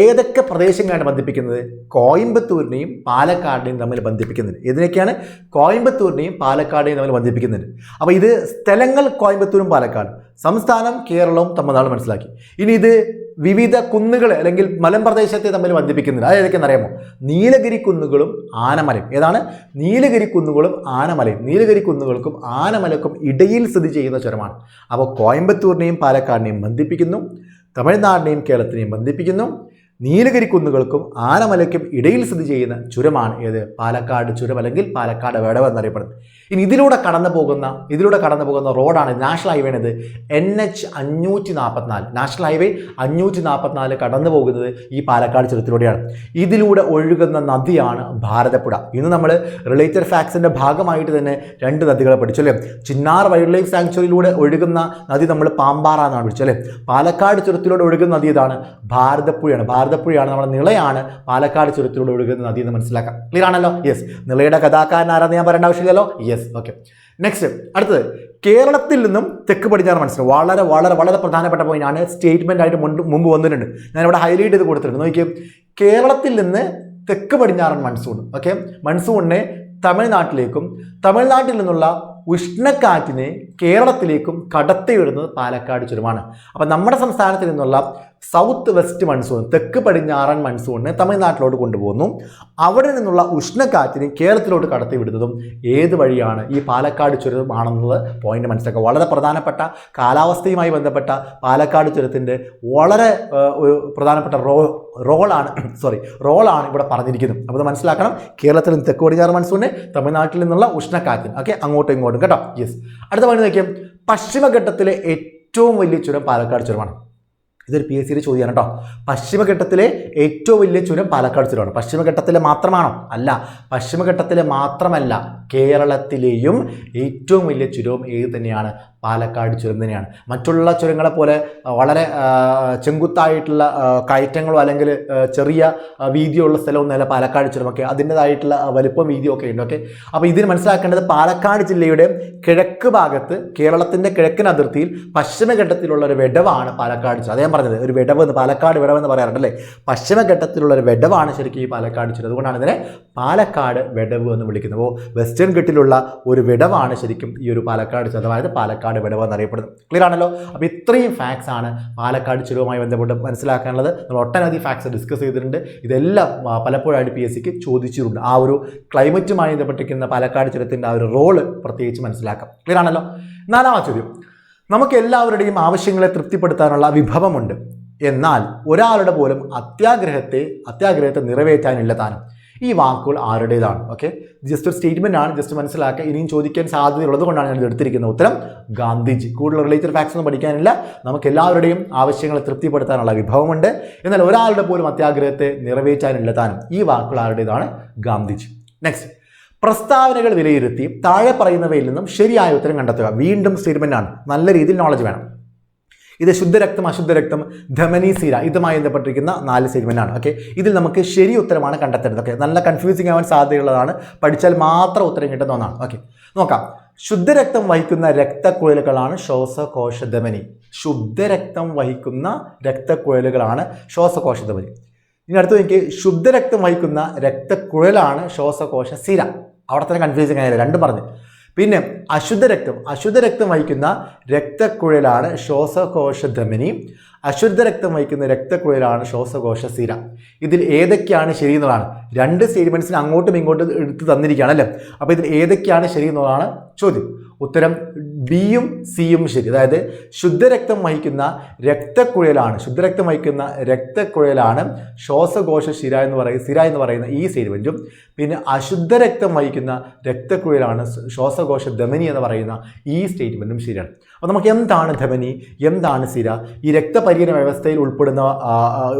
ഏതൊക്കെ പ്രദേശങ്ങളാണ് ബന്ധിപ്പിക്കുന്നത്? കോയമ്പത്തൂരിനെയും പാലക്കാടിനെയും തമ്മിൽ ബന്ധിപ്പിക്കുന്നുണ്ട് ഇതിനൊക്കെയാണ് കോയമ്പത്തൂരിനെയും പാലക്കാടിനെയും തമ്മിൽ ബന്ധിപ്പിക്കുന്നത്. അപ്പോൾ ഇത് സ്ഥലങ്ങൾ കോയമ്പത്തൂരും പാലക്കാട്. സംസ്ഥാനം കേരളവും തമിഴ്നാടും മനസ്സിലാക്കി. ഇനി ഇത് വിവിധ കുന്നുകൾ അല്ലെങ്കിൽ മലമ്പ്രദേശത്തെ തമ്മിൽ ബന്ധിപ്പിക്കുന്നുണ്ട് അത് ഏതൊക്കെയെന്ന് അറിയാമോ? നീലഗിരി കുന്നുകളും ആനമലയും. ഏതാണ്? നീലഗിരി കുന്നുകളും ആനമലയും. നീലഗിരി കുന്നുകൾക്കും ആനമലക്കും ഇടയിൽ സ്ഥിതി ചെയ്യുന്ന ചുരമാണ്. അപ്പോൾ കോയമ്പത്തൂരിനെയും പാലക്കാടിനെയും ബന്ധിപ്പിക്കുന്നു. തമിഴ്നാടിനെയും കേരളത്തിനെയും ബന്ധിപ്പിക്കുന്നു. നീലഗിരി കുന്നുകൾക്കും ആനമലയ്ക്കും ഇടയിൽ സ്ഥിതി ചെയ്യുന്ന ചുരമാണ് ഏത്? പാലക്കാട് ചുരം അല്ലെങ്കിൽ പാലക്കാട് വിടവ് എന്നറിയപ്പെടുന്നത്. ഇനി ഇതിലൂടെ കടന്നു പോകുന്ന ഇതിലൂടെ കടന്നു പോകുന്ന റോഡാണ് നാഷണൽ ഹൈവേ ഇത് എൻ എച്ച് അഞ്ഞൂറ്റി നാൽപ്പത്തിനാല് നാഷണൽ ഹൈവേ അഞ്ഞൂറ്റി നാൽപ്പത്തിനാല് കടന്നു പോകുന്നത് ഈ പാലക്കാട് ചുരത്തിലൂടെയാണ്. ഇതിലൂടെ ഒഴുകുന്ന നദിയാണ് ഭാരതപ്പുഴ. ഇന്ന് നമ്മൾ റിലേറ്റഡ് ഫാക്ട്സിന്റെ ഭാഗമായിട്ട് തന്നെ രണ്ട് നദികളെ പഠിച്ചു അല്ലേ? ചിന്നാർ വൈൽഡ് ലൈഫ് സാങ്ച്വറിയിലൂടെ ഒഴുകുന്ന നദി നമ്മൾ പാമ്പാറ എന്നാണ് പഠിച്ചു അല്ലേ? പാലക്കാട് ചുരത്തിലൂടെ ഒഴുകുന്ന നദി ഇതാണ് ഭാരതപ്പുഴയാണ്. ഭാരതപ്പുഴയാണ് നമ്മുടെ നിളയാണ് പാലക്കാട് ചുരത്തിലൂടെ ഒഴുകുന്ന നദി എന്ന് മനസ്സിലാക്കാം. ക്ലിയർ ആണല്ലോ? യെസ് നിളയുടെ കഥാകാരൻ ആരാന്ന് ഞാൻ പറയേണ്ട ആവശ്യമില്ലല്ലോ? യെസ് ഓക്കെ നെക്സ്റ്റ് അടുത്തത്. കേരളത്തിൽ നിന്നും തെക്ക് പടിഞ്ഞാറ് മനസ്സിലാവും വളരെ വളരെ വളരെ പ്രധാനപ്പെട്ട പോയിന്റ് ആണ്. സ്റ്റേറ്റ്മെന്റ് ആയിട്ട് മുൻപ് മുമ്പ് വന്നിട്ടുണ്ട്. ഞാൻ ഇവിടെ ഹൈലൈറ്റ് ചെയ്ത് കൊടുത്തിട്ടുണ്ട്. നോക്കിയേ. കേരളത്തിൽ നിന്ന് തെക്ക് പടിഞ്ഞാറൻ മൺസൂൺ ഓക്കെ മൺസൂണിനെ തമിഴ്നാട്ടിലേക്കും തമിഴ്നാട്ടിൽ നിന്നുള്ള ഉഷ്ണക്കാറ്റിനെ കേരളത്തിലേക്കും കടത്തിവിടുന്നത് പാലക്കാട് ചുരമാണ്. അപ്പം നമ്മുടെ സംസ്ഥാനത്തിൽ നിന്നുള്ള സൗത്ത് വെസ്റ്റ് മൺസൂൺ തെക്ക് പടിഞ്ഞാറൻ മൺസൂണിനെ തമിഴ്നാട്ടിലോട്ട് കൊണ്ടുപോകുന്നു. അവിടെ നിന്നുള്ള ഉഷ്ണക്കാറ്റിനെ കേരളത്തിലോട്ട് കടത്തിവിടുന്നതും ഏത് വഴിയാണ് ഈ പാലക്കാട് ചുരമാണെന്നത് പോയിന്റ് മനസ്സിലാക്കുക. വളരെ പ്രധാനപ്പെട്ട കാലാവസ്ഥയുമായി ബന്ധപ്പെട്ട പാലക്കാട് ചുരത്തിന്റെ വളരെ പ്രധാനപ്പെട്ട റോ റോളാണ് [CLEARS THROAT] സോറി റോളാണ് ഇവിടെ പറഞ്ഞിരിക്കുന്നത്. അപ്പോൾ മനസ്സിലാക്കണം. കേരളത്തിൽ നിന്ന് തെക്ക് പടിഞ്ഞാറ് മൺസൂണിനെ തമിഴ്നാട്ടിൽ നിന്നുള്ള ഉഷ്ണക്കാറ്റിന്. ഓക്കെ അങ്ങോട്ടും ഇങ്ങോട്ടും കേട്ടോ. യെസ് അടുത്ത പണി നോക്കിയാൽ പശ്ചിമഘട്ടത്തിലെ ഏറ്റവും വലിയ ചുരം പാലക്കാട് ചുരമാണ്. ഇതൊരു പി എസ് സിയുടെ ചോദ്യമാണ് കേട്ടോ. പശ്ചിമഘട്ടത്തിലെ ഏറ്റവും വലിയ ചുരം പാലക്കാട് ചുരമാണ്. പശ്ചിമഘട്ടത്തിലെ മാത്രമാണോ? അല്ല. പശ്ചിമഘട്ടത്തിലെ മാത്രമല്ല കേരളത്തിലെയും ഏറ്റവും വലിയ ചുരവും ഏത് തന്നെയാണ്? പാലക്കാട് ചുരം തന്നെയാണ്. മറ്റുള്ള ചുരങ്ങളെ പോലെ വളരെ ചെങ്കുത്തായിട്ടുള്ള കയറ്റങ്ങളോ അല്ലെങ്കിൽ ചെറിയ വീതിയുള്ള സ്ഥലമൊന്നുമല്ല പാലക്കാട് ചുരമൊക്കെ. അതിന്റെതായിട്ടുള്ള വലുപ്പം വീതിയും ഒക്കെ ഉണ്ട് ഓക്കെ? അപ്പോൾ ഇതിന് മനസ്സിലാക്കേണ്ടത് പാലക്കാട് ജില്ലയുടെ കിഴക്ക് ഭാഗത്ത് കേരളത്തിന്റെ കിഴക്കൻ അതിർത്തിയിൽ പശ്ചിമഘട്ടത്തിലുള്ള ഒരു വിടവാണ് പാലക്കാട് ചുരം. അതേ പറഞ്ഞത്. ഒരു വിടവ് എന്ന് പാലക്കാട് വിടവ് എന്ന് പറയാറുണ്ട് അല്ലേ പശ്ചിമഘട്ടത്തിലുള്ള ഒരു വിടവാണ് ശരിക്കും ഈ പാലക്കാട് ചുരം അതുകൊണ്ടാണ് ഇതിനെ പാലക്കാട് വിടവ് എന്ന് വിളിക്കുന്നത്. അപ്പോൾ വെസ്റ്റേൺ ഘട്ടിലുള്ള ഒരു വിടവാണ് ശരിക്കും ഈ ഒരു പാലക്കാട് ചുരം അതായത് പാലക്കാട് വിടവ് എന്നറിയപ്പെടുന്നത്. ക്ലിയർ ആണല്ലോ? അപ്പോൾ ഇത്രയും ഫാക്സ് ആണ് പാലക്കാട് ചുരവുമായി ബന്ധപ്പെട്ട് മനസ്സിലാക്കാനുള്ളത്. നമ്മൾ ഒട്ടനവധി ഫാക്സ് ഡിസ്കസ് ചെയ്തിട്ടുണ്ട്. ഇതെല്ലാം പലപ്പോഴായിട്ട് പി എസ് സിക്ക് ചോദിച്ചിട്ടുണ്ട്. ആ ഒരു ക്ലൈമറ്റുമായി ബന്ധപ്പെട്ടിരിക്കുന്ന പാലക്കാട് ചുരത്തിന്റെ ആ ഒരു റോൾ പ്രത്യേകിച്ച് മനസ്സിലാക്കാം. ക്ലിയർ ആണല്ലോ? നാലാമത്തെ ചോദ്യം. നമുക്ക് എല്ലാവരുടെയും ആവശ്യങ്ങളെ തൃപ്തിപ്പെടുത്താനുള്ള വിഭവമുണ്ട്. എന്നാൽ ഒരാളുടെ പോലും അത്യാഗ്രഹത്തെ അത്യാഗ്രഹത്തെ നിറവേറ്റാനില്ല താനും. ഈ വാക്കുകൾ ആരുടേതാണ്? ഓക്കെ? ജസ്റ്റ് ഒരു സ്റ്റേറ്റ്മെന്റ് ആണ്. ജസ്റ്റ് മനസ്സിലാക്കുക ഇനിയും ചോദിക്കാൻ സാധ്യതയുള്ളത് കൊണ്ടാണ് ഞാൻ ഇത് എടുത്തിരിക്കുന്ന ഉത്തരം ഗാന്ധിജി. കൂടുതൽ റിലേറ്റഡ് ഫാക്ട്സ് ഒന്നും പഠിക്കാനില്ല. നമുക്ക് എല്ലാവരുടെയും ആവശ്യങ്ങളെ തൃപ്തിപ്പെടുത്താനുള്ള വിഭവമുണ്ട്. എന്നാൽ ഒരാളുടെ പോലും അത്യാഗ്രഹത്തെ നിറവേറ്റാനില്ല താനും. ഈ വാക്കുകൾ ആരുടേതാണ്? ഗാന്ധിജി. നെക്സ്റ്റ് പ്രസ്താവനകൾ വിലയിരുത്തി താഴെ പറയുന്നവയിൽ നിന്നും ശരിയായ ഉത്തരം കണ്ടെത്തുക. വീണ്ടും സ്റ്റേറ്റ്മെന്റ് ആണ്. നല്ല രീതിയിൽ നോളജ് വേണം. ഇത് ശുദ്ധരക്തം അശുദ്ധരക്തം ധമനി സീര ഇതുമായി ബന്ധപ്പെട്ടിരിക്കുന്ന നാല് സ്റ്റേറ്റ്മെന്റ് ആണ്. ഓക്കെ ഇതിൽ നമുക്ക് ശരി ഉത്തരമാണ് കണ്ടെത്തേണ്ടത്. ഓക്കെ നല്ല കൺഫ്യൂസിങ് ആവാൻ സാധ്യതയുള്ളതാണ്. പഠിച്ചാൽ മാത്രം ഉത്തരം കിട്ടുന്ന ഒന്നാണ്. ഓക്കെ നോക്കാം. ശുദ്ധരക്തം വഹിക്കുന്ന രക്തക്കുഴലുകളാണ് ശ്വാസകോശ ധമനി ശുദ്ധരക്തം വഹിക്കുന്ന രക്തക്കുഴലുകളാണ് ശ്വാസകോശ ധമനി ഇനി അടുത്ത് എനിക്ക് ശുദ്ധരക്തം വഹിക്കുന്ന രക്തക്കുഴലാണ് ശ്വാസകോശ സിര. അവിടെ തന്നെ കൺഫ്യൂസിങ് ആയില്ല? രണ്ടും പറഞ്ഞു. പിന്നെ അശുദ്ധ രക്തം അശുദ്ധ രക്തം വഹിക്കുന്ന രക്തക്കുഴലാണ് ശ്വാസകോശ ധമനി. അശുദ്ധ രക്തം വഹിക്കുന്ന രക്തക്കുഴലാണ് ശ്വാസകോശ സിര. ഇതിൽ ഏതൊക്കെയാണ് ശരി എന്നുള്ളതാണ്. രണ്ട് സ്റ്റേറ്റ്മെന്റ്സിന് അങ്ങോട്ടും ഇങ്ങോട്ടും എടുത്ത് തന്നിരിക്കുകയാണ് അല്ലേ? അപ്പോൾ ഇതിൽ ഏതൊക്കെയാണ് ശരി എന്നുള്ളതാണ് ചോദ്യം. ഉത്തരം ബിയും സിയും ശരി. അതായത് ശുദ്ധരക്തം വഹിക്കുന്ന രക്തക്കുഴലാണ് ശുദ്ധരക്തം വഹിക്കുന്ന രക്തക്കുഴലാണ് ശ്വാസകോശ ശിര എന്ന് പറയുന്ന സിര എന്ന് പറയുന്ന ഈ സ്റ്റേറ്റ്മെന്റും പിന്നെ അശുദ്ധ രക്തം വഹിക്കുന്ന രക്തക്കുഴലാണ് ശ്വാസകോശ ധമനി എന്ന് പറയുന്ന ഈ സ്റ്റേറ്റ്മെന്റും ശരിയാണ്. അപ്പോൾ നമുക്ക് എന്താണ് ധമനി? എന്താണ് സിര? ഈ രക്തപരിചരണ വ്യവസ്ഥയിൽ ഉൾപ്പെടുന്ന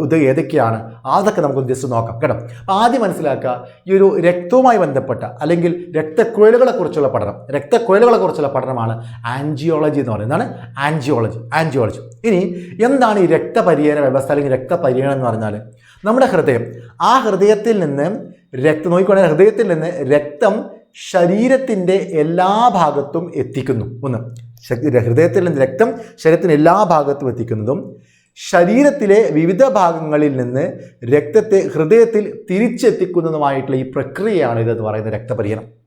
ഇത് ഏതൊക്കെയാണ്? അതൊക്കെ നമുക്ക് ജസ്റ്റ് നോക്കാം കേട്ടോ. അപ്പോൾ ആദ്യം മനസ്സിലാക്കുക ഈ ഒരു രക്തവുമായി ബന്ധപ്പെട്ട അല്ലെങ്കിൽ രക്തക്കുഴലുകളെ കുറിച്ചുള്ള പഠനം. രക്തക്കുഴലുകളെ കുറിച്ചുള്ള പഠനമാണ് ആൻജിയോളജി എന്ന് പറയുന്നത്. എന്താണ്? ആൻജിയോളജി ആൻജിയോളജി ഇനി എന്താണ് ഈ രക്തപരിചരണ വ്യവസ്ഥ അല്ലെങ്കിൽ രക്തപരിഹരണം എന്ന് പറഞ്ഞാൽ നമ്മുടെ ഹൃദയം. ആ ഹൃദയത്തിൽ നിന്ന് രക്തം നോക്കിക്കൊണ്ടേ ഹൃദയത്തിൽ നിന്ന് രക്തം ശരീരത്തിന്റെ എല്ലാ ഭാഗത്തും എത്തിക്കുന്നു. ഒന്ന് ഹൃദയത്തിൽ നിന്ന് രക്തം ശരീരത്തിന്റെ എല്ലാ ഭാഗത്തും എത്തിക്കുന്നതും ശരീരത്തിലെ വിവിധ ഭാഗങ്ങളിൽ നിന്ന് രക്തത്തെ ഹൃദയത്തിൽ തിരിച്ചെത്തിക്കുന്നതുമായിട്ടുള്ള ഈ പ്രക്രിയയാണ് ഇതെന്ന് പറയുന്നത് രക്തപരിഹരണം.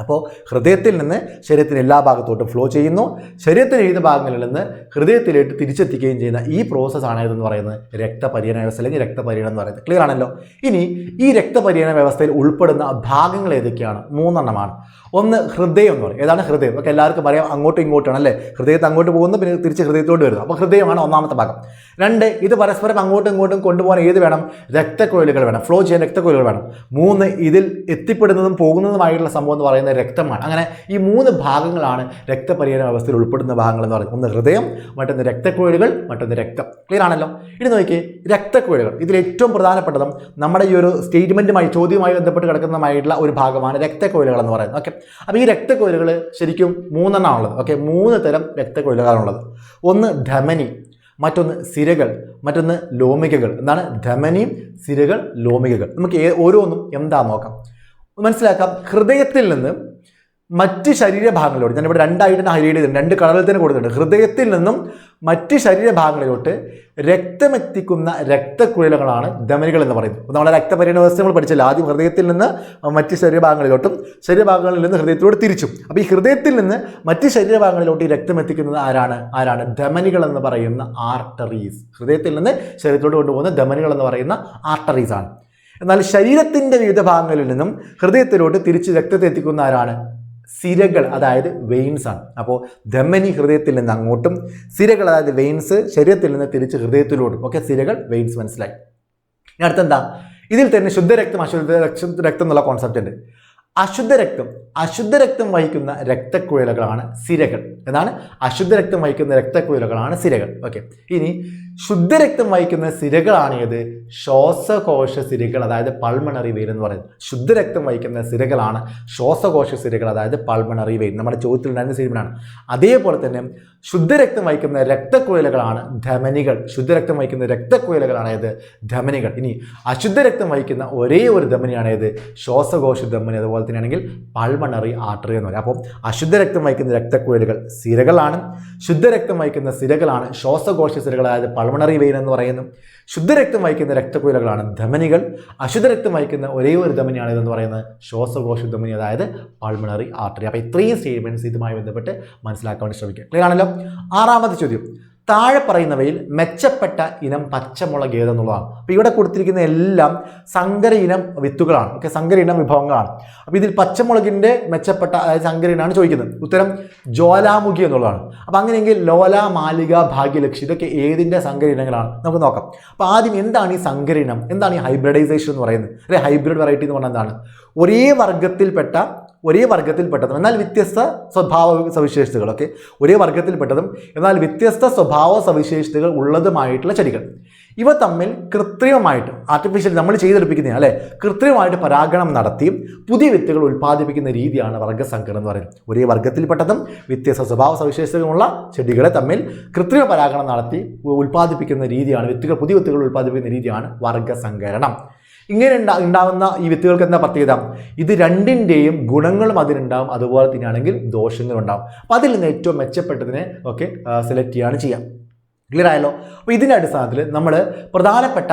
അപ്പോൾ ഹൃദയത്തിൽ നിന്ന് ശരീരത്തിന്റെ എല്ലാ ഭാഗത്തോട്ടും ഫ്ലോ ചെയ്യുന്നു. ശരീരത്തിന്റെ വിവിധ ഭാഗങ്ങളിൽ നിന്ന് ഹൃദയത്തിലേക്ക് തിരിച്ചെത്തിക്കുകയും ചെയ്യുന്ന ഈ പ്രോസസ്സാണ് ഇതെന്ന് പറയുന്നത്? രക്തപര്യന വ്യവസ്ഥ അല്ലെങ്കിൽ രക്തപരിഹരണം എന്ന് പറയുന്നത്. ക്ലിയർ ആണല്ലോ? ഇനി ഈ രക്തപര്യന വ്യവസ്ഥയിൽ ഉൾപ്പെടുന്ന ഭാഗങ്ങൾ ഏതൊക്കെയാണ്? മൂന്നെണ്ണമാണ്. ഒന്ന് ഹൃദയം എന്ന് പറയും. ഏതാണ് ഹൃദയം? ഒക്കെ എല്ലാവർക്കും പറയാം അങ്ങോട്ടും ഇങ്ങോട്ടാണ് അല്ലേ? ഹൃദയത്തെ അങ്ങോട്ട് പോകുന്നു പിന്നെ തിരിച്ച് ഹൃദയത്തോട്ട് വരുന്നു. അപ്പോൾ ഹൃദയമാണ് ഒന്നാമത്തെ ഭാഗം. രണ്ട് ഇത് പരസ്പരം അങ്ങോട്ടും ഇങ്ങോട്ടും കൊണ്ടുപോകാൻ ഏത് വേണം? രക്തക്കുഴലുകൾ വേണം. ഫ്ലോ ചെയ്യാൻ രക്തക്കുഴലുകൾ വേണം. മൂന്ന് ഇതിൽ എത്തിപ്പെടുന്നതും പോകുന്നതുമായിട്ടുള്ള സംഭവം എന്ന് പറയുന്നത് രക്തമാണ്. അങ്ങനെ ഈ മൂന്ന് ഭാഗങ്ങളാണ് രക്തപരിഹാര അവസ്ഥയിൽ ഉൾപ്പെടുന്ന ഭാഗങ്ങൾ എന്ന് പറയുന്നത്. ഒന്ന് ഹൃദയം മറ്റൊന്ന് രക്തക്കുഴലുകൾ മറ്റൊന്ന് രക്തം. ക്ലിയർ ആണല്ലോ? ഇനി നോക്കി രക്തക്കുഴലുകൾ ഇതിൽ ഏറ്റവും പ്രധാനപ്പെട്ടതും നമ്മുടെ ഈ ഒരു സ്റ്റേറ്റ്മെന്റുമായി ചോദ്യവുമായി ബന്ധപ്പെട്ട് കിടക്കുന്നതുമായിട്ടുള്ള ഒരു ഭാഗമാണ് രക്തക്കുഴലുകൾ എന്ന് പറയുന്നത്. ഓക്കെ അപ്പോൾ ഈ രക്തക്കുഴലുകൾ ശരിക്കും മൂന്നെണ്ണമാണുള്ളത് ഓക്കെ മൂന്ന് തരം രക്തക്കുഴലുകളാണുള്ളത് ഒന്ന് ധമനി മറ്റൊന്ന് സിരകൾ മറ്റൊന്ന് ലോമികകൾ. എന്താണ്? ധമനിയും സിരകൾ ലോമികകൾ. നമുക്ക് ഓരോന്നും എന്താ നോക്കാം. മനസ്സിലാക്കാം. ഹൃദയത്തിൽ നിന്ന് മറ്റ് ശരീരഭാഗങ്ങളിലോട്ട് ഞാൻ ഇവിടെ രണ്ടായിട്ട് ഹൈലൈറ്റ് ചെയ്തിട്ടുണ്ട് രണ്ട് കളറിൽ തന്നെ കൊടുത്തിട്ടുണ്ട്. ഹൃദയത്തിൽ നിന്നും മറ്റ് ശരീരഭാഗങ്ങളിലോട്ട് രക്തമെത്തിക്കുന്ന രക്തക്കുഴലുകളാണ് ധമനികൾ എന്ന് പറയുന്നത്. നമ്മുടെ രക്തപരിണ വ്യവസ്ഥ നമ്മൾ പഠിച്ചില്ല. ആദ്യം ഹൃദയത്തിൽ നിന്ന് മറ്റ് ശരീരഭാഗങ്ങളിലോട്ടും ശരീരഭാഗങ്ങളിൽ നിന്ന് ഹൃദയത്തിലോട്ട് തിരിച്ചും. അപ്പോൾ ഈ ഹൃദയത്തിൽ നിന്ന് മറ്റ് ശരീരഭാഗങ്ങളിലോട്ട് ഈ രക്തം എത്തിക്കുന്നത് ആരാണ്? ആരാണ്? ധമനികൾ എന്ന് പറയുന്ന ആർട്ടറീസ് ഹൃദയത്തിൽ നിന്ന് ശരീരത്തിലോട്ട് കൊണ്ടുപോകുന്ന ധമനികൾ എന്ന് പറയുന്ന ആർട്ടറീസ് ആണ്. എന്നാൽ ശരീരത്തിന്റെ വിവിധ ഭാഗങ്ങളിൽ നിന്നും ഹൃദയത്തിലോട്ട് തിരിച്ച് രക്തത്തെ എത്തിക്കുന്ന ആരാണ്? സിരകൾ അതായത് വെയിൻസ് ആണ്. അപ്പോൾ ധമനി ഹൃദയത്തിൽ നിന്ന് അങ്ങോട്ടും സിരകൾ അതായത് വെയിൻസ് ശരീരത്തിൽ നിന്ന് തിരിച്ച് ഹൃദയത്തിലോട്ടും. ഒക്കെ സിരകൾ വെയിൻസ് മനസ്സിലായി. ഇനി അടുത്തെന്താ? ഇതിൽ തന്നെ ശുദ്ധരക്തം അശുദ്ധ രക്തം രക്തം എന്നുള്ള കോൺസെപ്റ്റ് ഉണ്ട്. അശുദ്ധ രക്തം അശുദ്ധ രക്തം വഹിക്കുന്ന രക്തക്കുഴലുകളാണ് സിരകൾ. എന്നാണ്? അശുദ്ധ രക്തം വഹിക്കുന്ന രക്തക്കുഴലുകളാണ് സിരകൾ. ഓക്കെ ഇനി ശുദ്ധരക്തം വഹിക്കുന്ന സിരകളാണ് ഏത് ശ്വാസകോശ സിരകൾ അതായത് പൾമണറി വെയിൻ എന്ന് പറയുന്നത്. ശുദ്ധരക്തം വഹിക്കുന്ന സിരകളാണ് ശ്വാസകോശ സിരകൾ അതായത് പൾമണറി വെയിൻ നമ്മുടെ ചോദ്യത്തിൽ ഉണ്ടായിരുന്ന സ്റ്റേറ്റ്മെന്റാണ് അതേപോലെ തന്നെ ശുദ്ധരക്തം വഹിക്കുന്ന രക്തക്കുഴലുകളാണ് ധമനികൾ. ശുദ്ധരക്തം വഹിക്കുന്ന രക്തക്കുഴലുകളാണ് ഏത്? ധമനികൾ. ഇനി അശുദ്ധരക്തം വഹിക്കുന്ന ഒരേ ഒരു ധമനിയാണ് ഏത്? ശ്വാസകോശ ധമനി അതുപോലെ തന്നെയാണെങ്കിൽ പൾമണറി ആർട്ടറി എന്ന് പറയും. അപ്പോൾ അശുദ്ധരക്തം വഹിക്കുന്ന രക്തക്കുഴലുകൾ സിരകളാണ്. ശുദ്ധരക്തം വഹിക്കുന്ന സിരകളാണ് ശ്വാസകോശ സിരകൾ അതായത് പൾമണറി വെയിൻ എന്ന് പറയുന്നു. ശുദ്ധരക്തം വഹിക്കുന്ന രക്തക്കുഴലുകളാണ് ധമനികൾ. അശുദ്ധരക്തം വഹിക്കുന്ന ഒരേ ഒരു ധമനിയാണ് ഇതെന്ന് പറയുന്നത് ശ്വാസകോശ ധമനി അതായത് പൾമണറി ആർട്ടറി അപ്പോൾ ഇത്രയും സ്റ്റേറ്റ്മെന്റ്സ് ഇതുമായി ബന്ധപ്പെട്ട് മനസ്സിലാക്കാൻ ശ്രമിക്കുക ക്ലിയർ ആണല്ലോ? ആറാമത്തെ ചോദ്യം. താഴെ പറയുന്നവയിൽ മെച്ചപ്പെട്ട ഇനം പച്ചമുളക് ഏതെന്നുള്ളതാണ്. അപ്പോൾ ഇവിടെ കൊടുത്തിരിക്കുന്ന എല്ലാം സങ്കര ഇനം വിത്തുകളാണ്. ഓക്കെ സങ്കര ഇനം വിഭവങ്ങളാണ്. അപ്പോൾ ഇതിൽ പച്ചമുളകിന്റെ മെച്ചപ്പെട്ട അതായത് സങ്കര ഇനമാണ് ചോദിക്കുന്നത്. ഉത്തരം ജ്വാലാമുഖി എന്നുള്ളതാണ്. അപ്പോൾ അങ്ങനെയെങ്കിൽ ലോല മാലിക ഭാഗ്യലക്ഷി ഇതൊക്കെ ഏതിന്റെ സങ്കര ഇനങ്ങളാണ്? നമുക്ക് നോക്കാം. അപ്പോൾ ആദ്യം എന്താണ് ഈ സങ്കര ഇനം? എന്താണ് ഈ ഹൈബ്രിഡൈസേഷൻ എന്ന് പറയുന്നത്? അല്ലെ ഹൈബ്രിഡ് വെറൈറ്റി എന്ന് പറഞ്ഞാൽ എന്താണ്? ഒരേ വർഗത്തിൽപ്പെട്ട ഒരേ വർഗത്തിൽപ്പെട്ടതും എന്നാൽ വ്യത്യസ്ത സ്വഭാവ സവിശേഷതകൾ ഓക്കെ ഒരേ വർഗത്തിൽപ്പെട്ടതും എന്നാൽ വ്യത്യസ്ത സ്വഭാവ സവിശേഷതകൾ ഉള്ളതുമായിട്ടുള്ള ചെടികൾ ഇവ തമ്മിൽ കൃത്രിമമായിട്ട് ആർട്ടിഫിഷ്യൽ നമ്മൾ ചെയ്തെടുപ്പിക്കുന്ന അല്ലേ? കൃത്രിമമായിട്ട് പരാഗണം നടത്തി പുതിയ വിത്തുകൾ ഉൽപ്പാദിപ്പിക്കുന്ന രീതിയാണ് വർഗസങ്കരം എന്ന് പറയുന്നത്. ഒരേ വർഗത്തിൽപ്പെട്ടതും വ്യത്യസ്ത സ്വഭാവ സവിശേഷതകളുള്ള ചെടികളെ തമ്മിൽ കൃത്രിമ പരാഗണം നടത്തി ഉൽപ്പാദിപ്പിക്കുന്ന രീതിയാണ് വിത്തുകൾ പുതിയ വിത്തുകൾ ഉൽപ്പാദിപ്പിക്കുന്ന രീതിയാണ് വർഗസങ്കരണം ഇങ്ങനെ ഉണ്ടാ ഉണ്ടാകുന്ന ഈ വിത്തുകൾക്ക് എന്താ പ്രത്യേകത? ഇത് രണ്ടിന്റെയും ഗുണങ്ങളും അതിനുണ്ടാവും അതുപോലെ തന്നെയാണെങ്കിൽ ദോഷങ്ങളും ഉണ്ടാവും. അപ്പോൾ അതിൽ നിന്ന് ഏറ്റവും മെച്ചപ്പെട്ടതിനെ ഒക്കെ സെലക്ട് ചെയ്യുകയാണ് ചെയ്യാം ക്ലിയർ ആയല്ലോ? അപ്പോൾ ഇതിന്റെ അടിസ്ഥാനത്തിൽ നമ്മൾ പ്രധാനപ്പെട്ട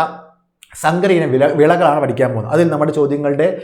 സങ്കരയിന വില വിളകളാണ് പഠിക്കാൻ പോകുന്നത്. അതിൽ നമ്മുടെ ചോദ്യങ്ങളുടെ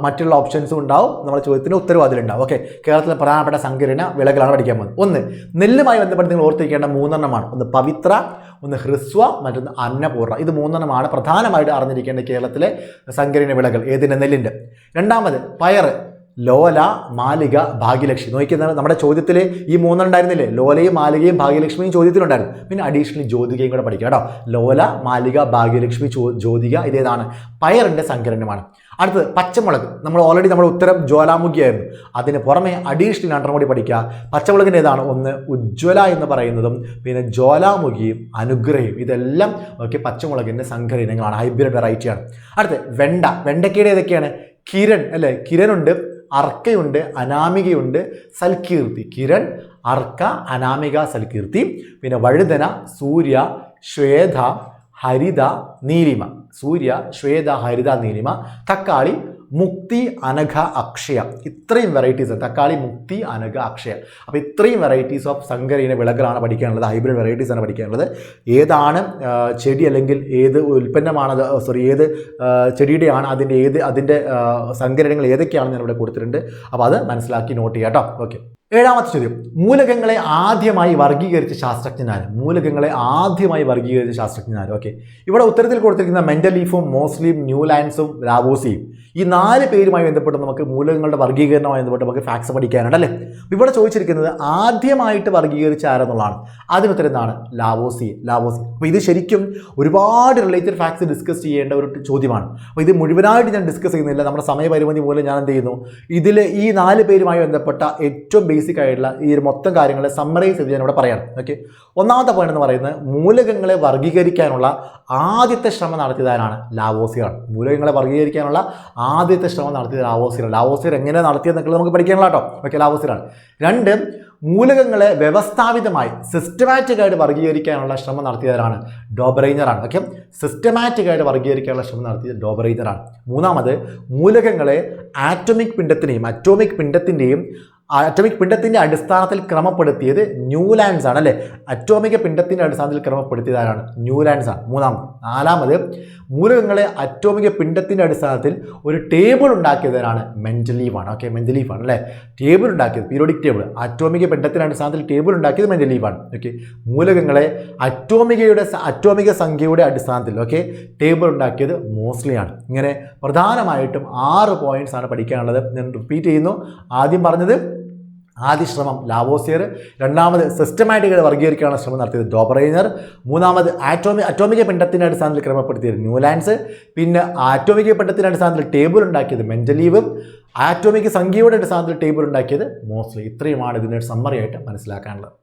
മറ്റുള്ള ഓപ്ഷൻസും ഉണ്ടാവും. നമ്മുടെ ചോദ്യത്തിന് ഉത്തരവും അതിലുണ്ടാവും ഓക്കെ കേരളത്തിലെ പ്രധാനപ്പെട്ട സങ്കരയിന വിളകളാണ് പഠിക്കാൻ പോകുന്നത്. ഒന്ന് നെല്ലുമായി ബന്ധപ്പെട്ട് നിങ്ങൾ ഓർത്തിരിക്കേണ്ട മൂന്നെണ്ണമാണ്. ഒന്ന് പവിത്ര ഒന്ന് ഹ്രസ്വ മറ്റൊന്ന് അന്നപൂർണ ഇത് മൂന്നെണ്ണമാണ് പ്രധാനമായിട്ട് അറിഞ്ഞിരിക്കേണ്ട കേരളത്തിലെ സങ്കരയിന വിളകൾ. ഏതിന്റെ? നെല്ലിന്റെ. രണ്ടാമത് പയറ്. ലോല മാലിക ഭാഗ്യലക്ഷ്മി. നോക്കിയാൽ നമ്മുടെ ചോദ്യത്തിൽ ഈ മൂന്നുണ്ടായിരുന്നില്ലേ? ലോലയും മാലികയും ഭാഗ്യലക്ഷ്മിയും ചോദ്യത്തിലുണ്ടായിരുന്നു. പിന്നെ അഡീഷണലി ജ്യോതികയും കൂടെ പഠിക്കുക കേട്ടോ. ലോല മാലിക ഭാഗ്യലക്ഷ്മി ജ്യോതിക ഇതേതാണ്. പയറിന്റെ സങ്കരണമാണ് അടുത്തത് പച്ചമുളക്. നമ്മൾ ഓൾറെഡി നമ്മുടെ ഉത്തരം ജ്വാലാമുഖിയായിരുന്നു. അതിന് പുറമെ അഡീഷണൽ രണ്ടെണ്ണം കൂടി പഠിക്കുക. പച്ചമുളകിന്റെ ഏതാണ്? ഒന്ന് ഉജ്ജ്വല എന്ന് പറയുന്നതും പിന്നെ ജ്വാലാമുഖിയും അനുഗ്രഹയും. ഇതെല്ലാം ഒക്കെ പച്ചമുളകിന്റെ സങ്കര ഇനങ്ങളാണ് ഹൈബ്രിഡ് വെറൈറ്റിയാണ് അടുത്ത് വെണ്ട. വെണ്ടക്കയുടെ ഏതൊക്കെയാണ്? കിരൺ. അല്ലേ? കിരനുണ്ട് അർക്കയുണ്ട് അനാമികയുണ്ട് സൽകീർത്തി. കിരൺ അർക്ക അനാമിക സൽകീർത്തി. പിന്നെ വഴുതന സൂര്യ ശ്വേത ഹരിത നീലിമ. സൂര്യ ശ്വേത ഹരിത നീലിമ. തക്കാളി മുക്തി അനഘ അക്ഷയ. ഇത്രയും വെറൈറ്റീസ് തക്കാളി മുക്തി അനഘ അക്ഷയ. അപ്പോൾ ഇത്രയും വെറൈറ്റീസ് ഓഫ് സങ്കരീന വിളകളാണ് പഠിക്കാനുള്ളത്. ഹൈബ്രിഡ് വെറൈറ്റീസ് ആണ് പഠിക്കാനുള്ളത്. ഏതാണ് ചെടി അല്ലെങ്കിൽ ഏത് ഉൽപ്പന്നമാണത് സോറി ഏത് ചെടിയുടെയാണ് അതിന്റെ ഏത് അതിന്റെ സങ്കരങ്ങൾ ഏതൊക്കെയാണെന്ന് ഞാൻ ഇവിടെ കൊടുത്തിട്ടുണ്ട്. അപ്പോൾ അത് മനസ്സിലാക്കി നോട്ട് ചെയ്യാം കേട്ടോ ഓക്കെ ഏഴാമത്തെ ചോദ്യം. മൂലകങ്ങളെ ആദ്യമായി വർഗീകരിച്ച ശാസ്ത്രജ്ഞനാണ് മൂലകങ്ങളെ ആദ്യമായി വർഗീകരിച്ച ശാസ്ത്രജ്ഞനാണ് ഓക്കെ ഇവിടെ ഉത്തരത്തിൽ കൊടുത്തിരിക്കുന്ന മെന്റലീഫും മോസ്ലിയും ന്യൂലാൻഡ്സും ലാവോസിയും ഈ നാല് പേരുമായി ബന്ധപ്പെട്ട് നമുക്ക് മൂലകങ്ങളുടെ വർഗീകരണമായി ബന്ധപ്പെട്ട് നമുക്ക് ഫാക്സ് പഠിക്കാനുണ്ട് അല്ലേ? ഇവിടെ ചോദിച്ചിരിക്കുന്നത് ആദ്യമായിട്ട് വർഗീകരിച്ച ആരെന്നുള്ളതാണ്. അതിനുത്തരം എന്താണ്? ലാവോസി ലാവോസി. അപ്പോൾ ഇത് ശരിക്കും ഒരുപാട് റിലേറ്റഡ് ഫാക്സ് ഡിസ്കസ് ചെയ്യേണ്ട ഒരു ചോദ്യമാണ്. അപ്പോൾ ഇത് മുഴുവനായിട്ട് ഞാൻ ഡിസ്കസ് ചെയ്യുന്നില്ല. നമ്മുടെ സമയപരിമിതി മൂലം ഞാൻ എന്ത് ചെയ്യുന്നു? ഇതിൽ ഈ നാല് പേരുമായി ബന്ധപ്പെട്ട ഏറ്റവും ബേസിക് ആയിട്ടുള്ള ഈ ഒരു മൊത്തം കാര്യങ്ങളെ സമ്മറൈസ് ചെയ്ത് ഞാനിവിടെ പറയാം ഓക്കെ ഒന്നാമത്തെ പോയിന്റ് എന്ന് പറയുന്നത് മൂലകങ്ങളെ വർഗീകരിക്കാനുള്ള ആദ്യത്തെ ശ്രമം നടത്തിയതാരാണ്? ലാവോസിയാണ് മൂലകങ്ങളെ വർഗീകരിക്കാനുള്ള ആദ്യത്തെ ശ്രമം നടത്തിയത് ലാവോസിയാണ് ലാവോസിയർ എങ്ങനെ നടത്തിയെന്നൊക്കെ നമുക്ക് പഠിക്കാനുള്ള കേട്ടോ. ഓക്കെ ലാവോസിയറാണ്. രണ്ട് മൂലകങ്ങളെ വ്യവസ്ഥാപിതമായി സിസ്റ്റമാറ്റിക്കായിട്ട് വർഗീകരിക്കാനുള്ള ശ്രമം നടത്തിയവരാണ് ഡോബറൈനറാണ്. ഓക്കെ സിസ്റ്റമാറ്റിക് ആയിട്ട് വർഗീകരിക്കാനുള്ള ശ്രമം നടത്തിയത് ഡോബറൈനറാണ്. മൂന്നാമത് മൂലകങ്ങളെ ആറ്റോമിക് പിണ്ടത്തിന്റെയും അറ്റോമിക് പിണ്ടത്തിന്റെയും അറ്റോമിക് പിണ്ടത്തിന്റെ അടിസ്ഥാനത്തിൽ ക്രമപ്പെടുത്തിയത് ന്യൂലാൻഡ്സ് ആണ് അല്ലേ? അറ്റോമിക പിണ്ടത്തിന്റെ അടിസ്ഥാനത്തിൽ ക്രമപ്പെടുത്തിയത് ആരാണ്? ന്യൂലാൻഡ്സ് ആണ്. മൂന്നാമത് നാലാമത് മൂലകങ്ങളെ അറ്റോമിക പിണ്ടത്തിന്റെ അടിസ്ഥാനത്തിൽ ഒരു ടേബിൾ ഉണ്ടാക്കിയവരാണ് മെൻഡലീവാണ് ഓക്കെ മെന്റലീഫാണ് അല്ലേ? ടേബിൾ ഉണ്ടാക്കിയത് പീരിയോഡിക് ടേബിൾ അറ്റോമിക പിണ്ടത്തിന്റെ അടിസ്ഥാനത്തിൽ ടേബിൾ ഉണ്ടാക്കിയത് മെന്റലീവാണ് ഓക്കെ മൂലകങ്ങളെ അറ്റോമികയുടെ അറ്റോമിക സംഖ്യയുടെ അടിസ്ഥാനത്തിൽ ഓക്കെ ടേബിൾ ഉണ്ടാക്കിയത് മോസ്ലിയാണ് ഇങ്ങനെ പ്രധാനമായിട്ടും ആറ് പോയിന്റ്സ് ആണ് പഠിക്കാനുള്ളത്. ഞാൻ റിപ്പീറ്റ് ചെയ്യുന്നു. ആദ്യം പറഞ്ഞത് ആദ്യ ശ്രമം ലാവോസിയർ രണ്ടാമത് സിസ്റ്റമാറ്റിക്കായി വർഗീകരിക്കാനുള്ള ശ്രമം നടത്തിയത് ഡോബറൈനർ മൂന്നാമത് ആറ്റോമിക് അറ്റോമിക പിണ്ടത്തിന്റെ അടിസ്ഥാനത്തിൽ ക്രമപ്പെടുത്തിയത് ന്യൂലാൻഡ്സ് പിന്നെ ആറ്റോമിക പിണ്ടത്തിന്റെ അടിസ്ഥാനത്തിൽ ടേബിൾ ഉണ്ടാക്കിയത് മെന്റലീവും ആറ്റോമിക സംഖ്യയുടെ അടിസ്ഥാനത്തിൽ ടേബിൾ ഉണ്ടാക്കിയത് മോസ്റ്റ്ലി ഇത്രയുമാണ് ഇതിന്റെ സമ്മറിയായിട്ട് മനസ്സിലാക്കാനുള്ളത്.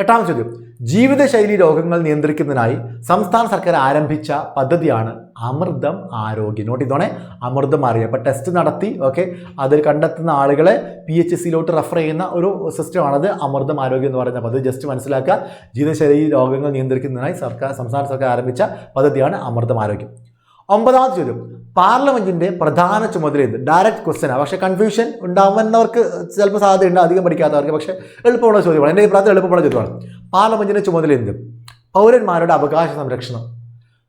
എട്ടാമത്തെ ചോദ്യം. ജീവിതശൈലി രോഗങ്ങൾ നിയന്ത്രിക്കുന്നതിനായി സംസ്ഥാന സർക്കാർ ആരംഭിച്ച പദ്ധതിയാണ് അമൃതം ആരോഗ്യം നോട്ട്. ഇതോണേ അമൃതം ആരോഗ്യം അപ്പോൾ ടെസ്റ്റ് നടത്തി ഓക്കെ അതിൽ കണ്ടെത്തുന്ന ആളുകളെ പി എച്ച് സിയിലോട്ട് റെഫർ ചെയ്യുന്ന ഒരു സിസ്റ്റമാണത് അമൃതം ആരോഗ്യം എന്ന് പറയുന്ന പദ്ധതി. ജസ്റ്റ് മനസ്സിലാക്കുക. ജീവിതശൈലി രോഗങ്ങൾ നിയന്ത്രിക്കുന്നതിനായി സർക്കാർ സംസ്ഥാന സർക്കാർ ആരംഭിച്ച പദ്ധതിയാണ് അമൃതം ആരോഗ്യം. ഒമ്പതാമത്തെ ചോദ്യം. പാർലമെന്റിന്റെ പ്രധാന ചുമതല ഇത് ഡയറക്റ്റ് ക്വസ്റ്റ്യനാണ് പക്ഷേ കൺഫ്യൂഷൻ ഉണ്ടാവുന്നവർക്ക് ചിലപ്പോൾ സാധ്യതയുണ്ട്. അധികം പഠിക്കാത്തവർക്ക്. പക്ഷേ എളുപ്പമുള്ള ചോദ്യമാണ്. എന്റെ അഭിപ്രായത്തിൽ എളുപ്പമുള്ള ചോദ്യമാണ്. പാർലമെന്റിന്റെ ചുമതല എന്ത്? പൗരന്മാരുടെ അവകാശ സംരക്ഷണം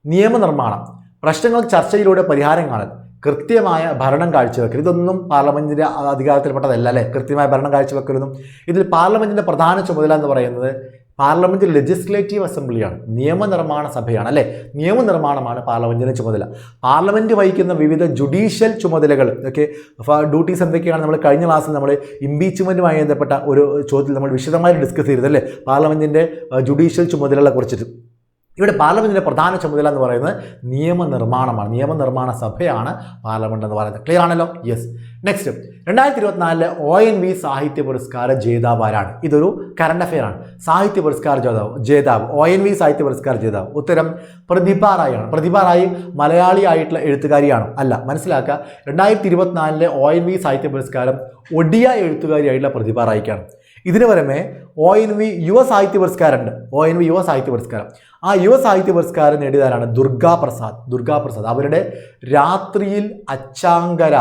നിയമനിർമ്മാണം പ്രശ്നങ്ങൾ ചർച്ചയിലൂടെ പരിഹാരം കാണൽ കൃത്യമായ ഭരണം കാഴ്ചവെക്കൽ. ഇതൊന്നും പാർലമെന്റിന്റെ അധികാരത്തിൽപ്പെട്ടതല്ല അല്ലേ? കൃത്യമായ ഭരണം കാഴ്ചവെക്കലൊന്നും ഇതിൽ പാർലമെന്റിന്റെ പ്രധാന ചുമതല എന്ന് പറയുന്നത് പാർലമെന്റ് ലെജിസ്ലേറ്റീവ് അസംബ്ലിയാണ് നിയമനിർമ്മാണ സഭയാണ് അല്ലേ? നിയമനിർമ്മാണമാണ് പാർലമെന്റിന്റെ ചുമതല. പാർലമെന്റ് വഹിക്കുന്ന വിവിധ ജുഡീഷ്യൽ ചുമതലകൾ ഓക്കെ ഡ്യൂട്ടീസ് എന്തൊക്കെയാണ്? നമ്മൾ കഴിഞ്ഞ ക്ലാസ്സിൽ നമ്മൾ ഇംപീച്ച്മെന്റുമായി ബന്ധപ്പെട്ട ഒരു ചോദ്യത്തിൽ നമ്മൾ വിശദമായി ഡിസ്കസ് ചെയ്തത് അല്ലേ? പാർലമെന്റിന്റെ ജുഡീഷ്യൽ ചുമതലകളെ കുറിച്ചിട്ട്. ഇവിടെ പാർലമെന്റിന്റെ പ്രധാന ചുമതല എന്ന് പറയുന്നത് നിയമനിർമ്മാണമാണ്. നിയമനിർമ്മാണ സഭയാണ് പാർലമെന്റ് എന്ന് പറയുന്നത്. ക്ലിയർ ആണല്ലോ? യെസ് നെക്സ്റ്റ് രണ്ടായിരത്തി ഇരുപത്തിനാലിലെ ഒ എൻ വി സാഹിത്യ പുരസ്കാര ജേതാവ് ആരാണ്? ഇതൊരു കറണ്ട് അഫെയർ ആണ്. സാഹിത്യ പുരസ്കാര ജേതാവ് ജേതാവ് ഒ എൻ വി സാഹിത്യ പുരസ്കാര ജേതാവ്. ഉത്തരം പ്രതിഭ റായി ആണ്. പ്രതിഭ റായി മലയാളി ആയിട്ടുള്ള എഴുത്തുകാരിയാണോ. അല്ല മനസ്സിലാക്കുക രണ്ടായിരത്തി ഇരുപത്തിനാലിലെ ഒ എൻ വി സാഹിത്യ പുരസ്കാരം ഒഡിയ എഴുത്തുകാരിയായിട്ടുള്ള പ്രതിഭ റായിക്കാണ്. ഇതിനു പുറമെ ഒ എൻ വി യുവ സാഹിത്യ പുരസ്കാരമുണ്ട്. ഒ എൻ വി യുവ സാഹിത്യ പുരസ്കാരം. ആ യുവ സാഹിത്യ പുരസ്കാരം നേടിയതാരാണ്? ദുർഗാ പ്രസാദ് ദുർഗാ പ്രസാദ് അവരുടെ രാത്രിയിൽ അച്ചാങ്കര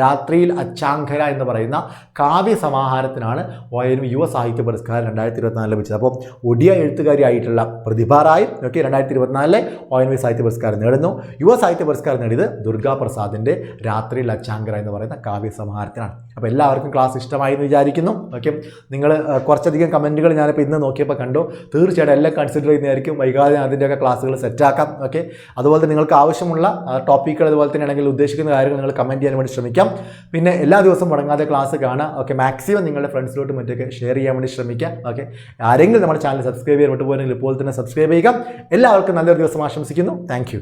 രാത്രിയിൽ അച്ചാങ്കര എന്ന് പറയുന്ന കാവ്യ സമാഹാരത്തിനാണ് ഒ യുവ സാഹിത്യ പുരസ്കാരം രണ്ടായിരത്തി ഇരുപത്തിനാലിൽ ലഭിച്ചത്. അപ്പോൾ ഒഡിയ എഴുത്തുകാരിയായിട്ടുള്ള പ്രതിഭ റായ് ഒക്കെ രണ്ടായിരത്തി ഇരുപത്തിനാലിലെ ഒ സാഹിത്യ പുരസ്കാരം നേടുന്നു. യുവ സാഹിത്യ പുരസ്കാരം നേടിയത് ദുർഗാ പ്രസാദിന്റെ രാത്രിയിൽ അച്ചാങ്കര എന്ന് പറയുന്ന കാവ്യ സമാഹാരത്തിനാണ്. അപ്പോൾ എല്ലാവർക്കും ക്ലാസ് ഇഷ്ടമായി എന്ന് വിചാരിക്കുന്നു. ഓക്കെ? നിങ്ങൾ കുറച്ചധികം കമന്റുകൾ ഞാനിപ്പോൾ ഇന്ന് നോക്കിയപ്പോൾ കണ്ടു. തീർച്ചയായിട്ടും എല്ലാം കൺസിഡർ ചെയ്യുന്നതായിരിക്കും. വൈകാതെ ഞാൻ അതിന്റെയൊക്കെ ക്ലാസ്സുകൾ സെറ്റാക്കാം ഓക്കെ അതുപോലെ തന്നെ നിങ്ങൾക്ക് ആവശ്യമുള്ള ടോപ്പിക്കുകൾ അതുപോലെ തന്നെ ആണെങ്കിൽ ഉദ്ദേശിക്കുന്ന കാര്യങ്ങൾ നിങ്ങൾ കമന്റ് ചെയ്യാൻ വേണ്ടി ശ്രമിക്കാം. പിന്നെ എല്ലാ ദിവസവും മുടങ്ങാതെ ക്ലാസ് കാണാം ഓക്കെ മാക്സിമം നിങ്ങളുടെ ഫ്രണ്ട്സിലോട്ട് മറ്റൊക്കെ ഷെയർ ചെയ്യാൻ വേണ്ടി ശ്രമിക്കാം ഓക്കെ ആരെങ്കിലും നമ്മുടെ ചാനൽ സബ്സ്ക്രൈബ് ചെയ്യാൻ വിട്ടുപോയെങ്കിൽ ഇപ്പോൾ തന്നെ സബ്സ്ക്രൈബ് ചെയ്യുക. എല്ലാവർക്കും നല്ലൊരു ദിവസം ആശംസിക്കുന്നു. താങ്ക്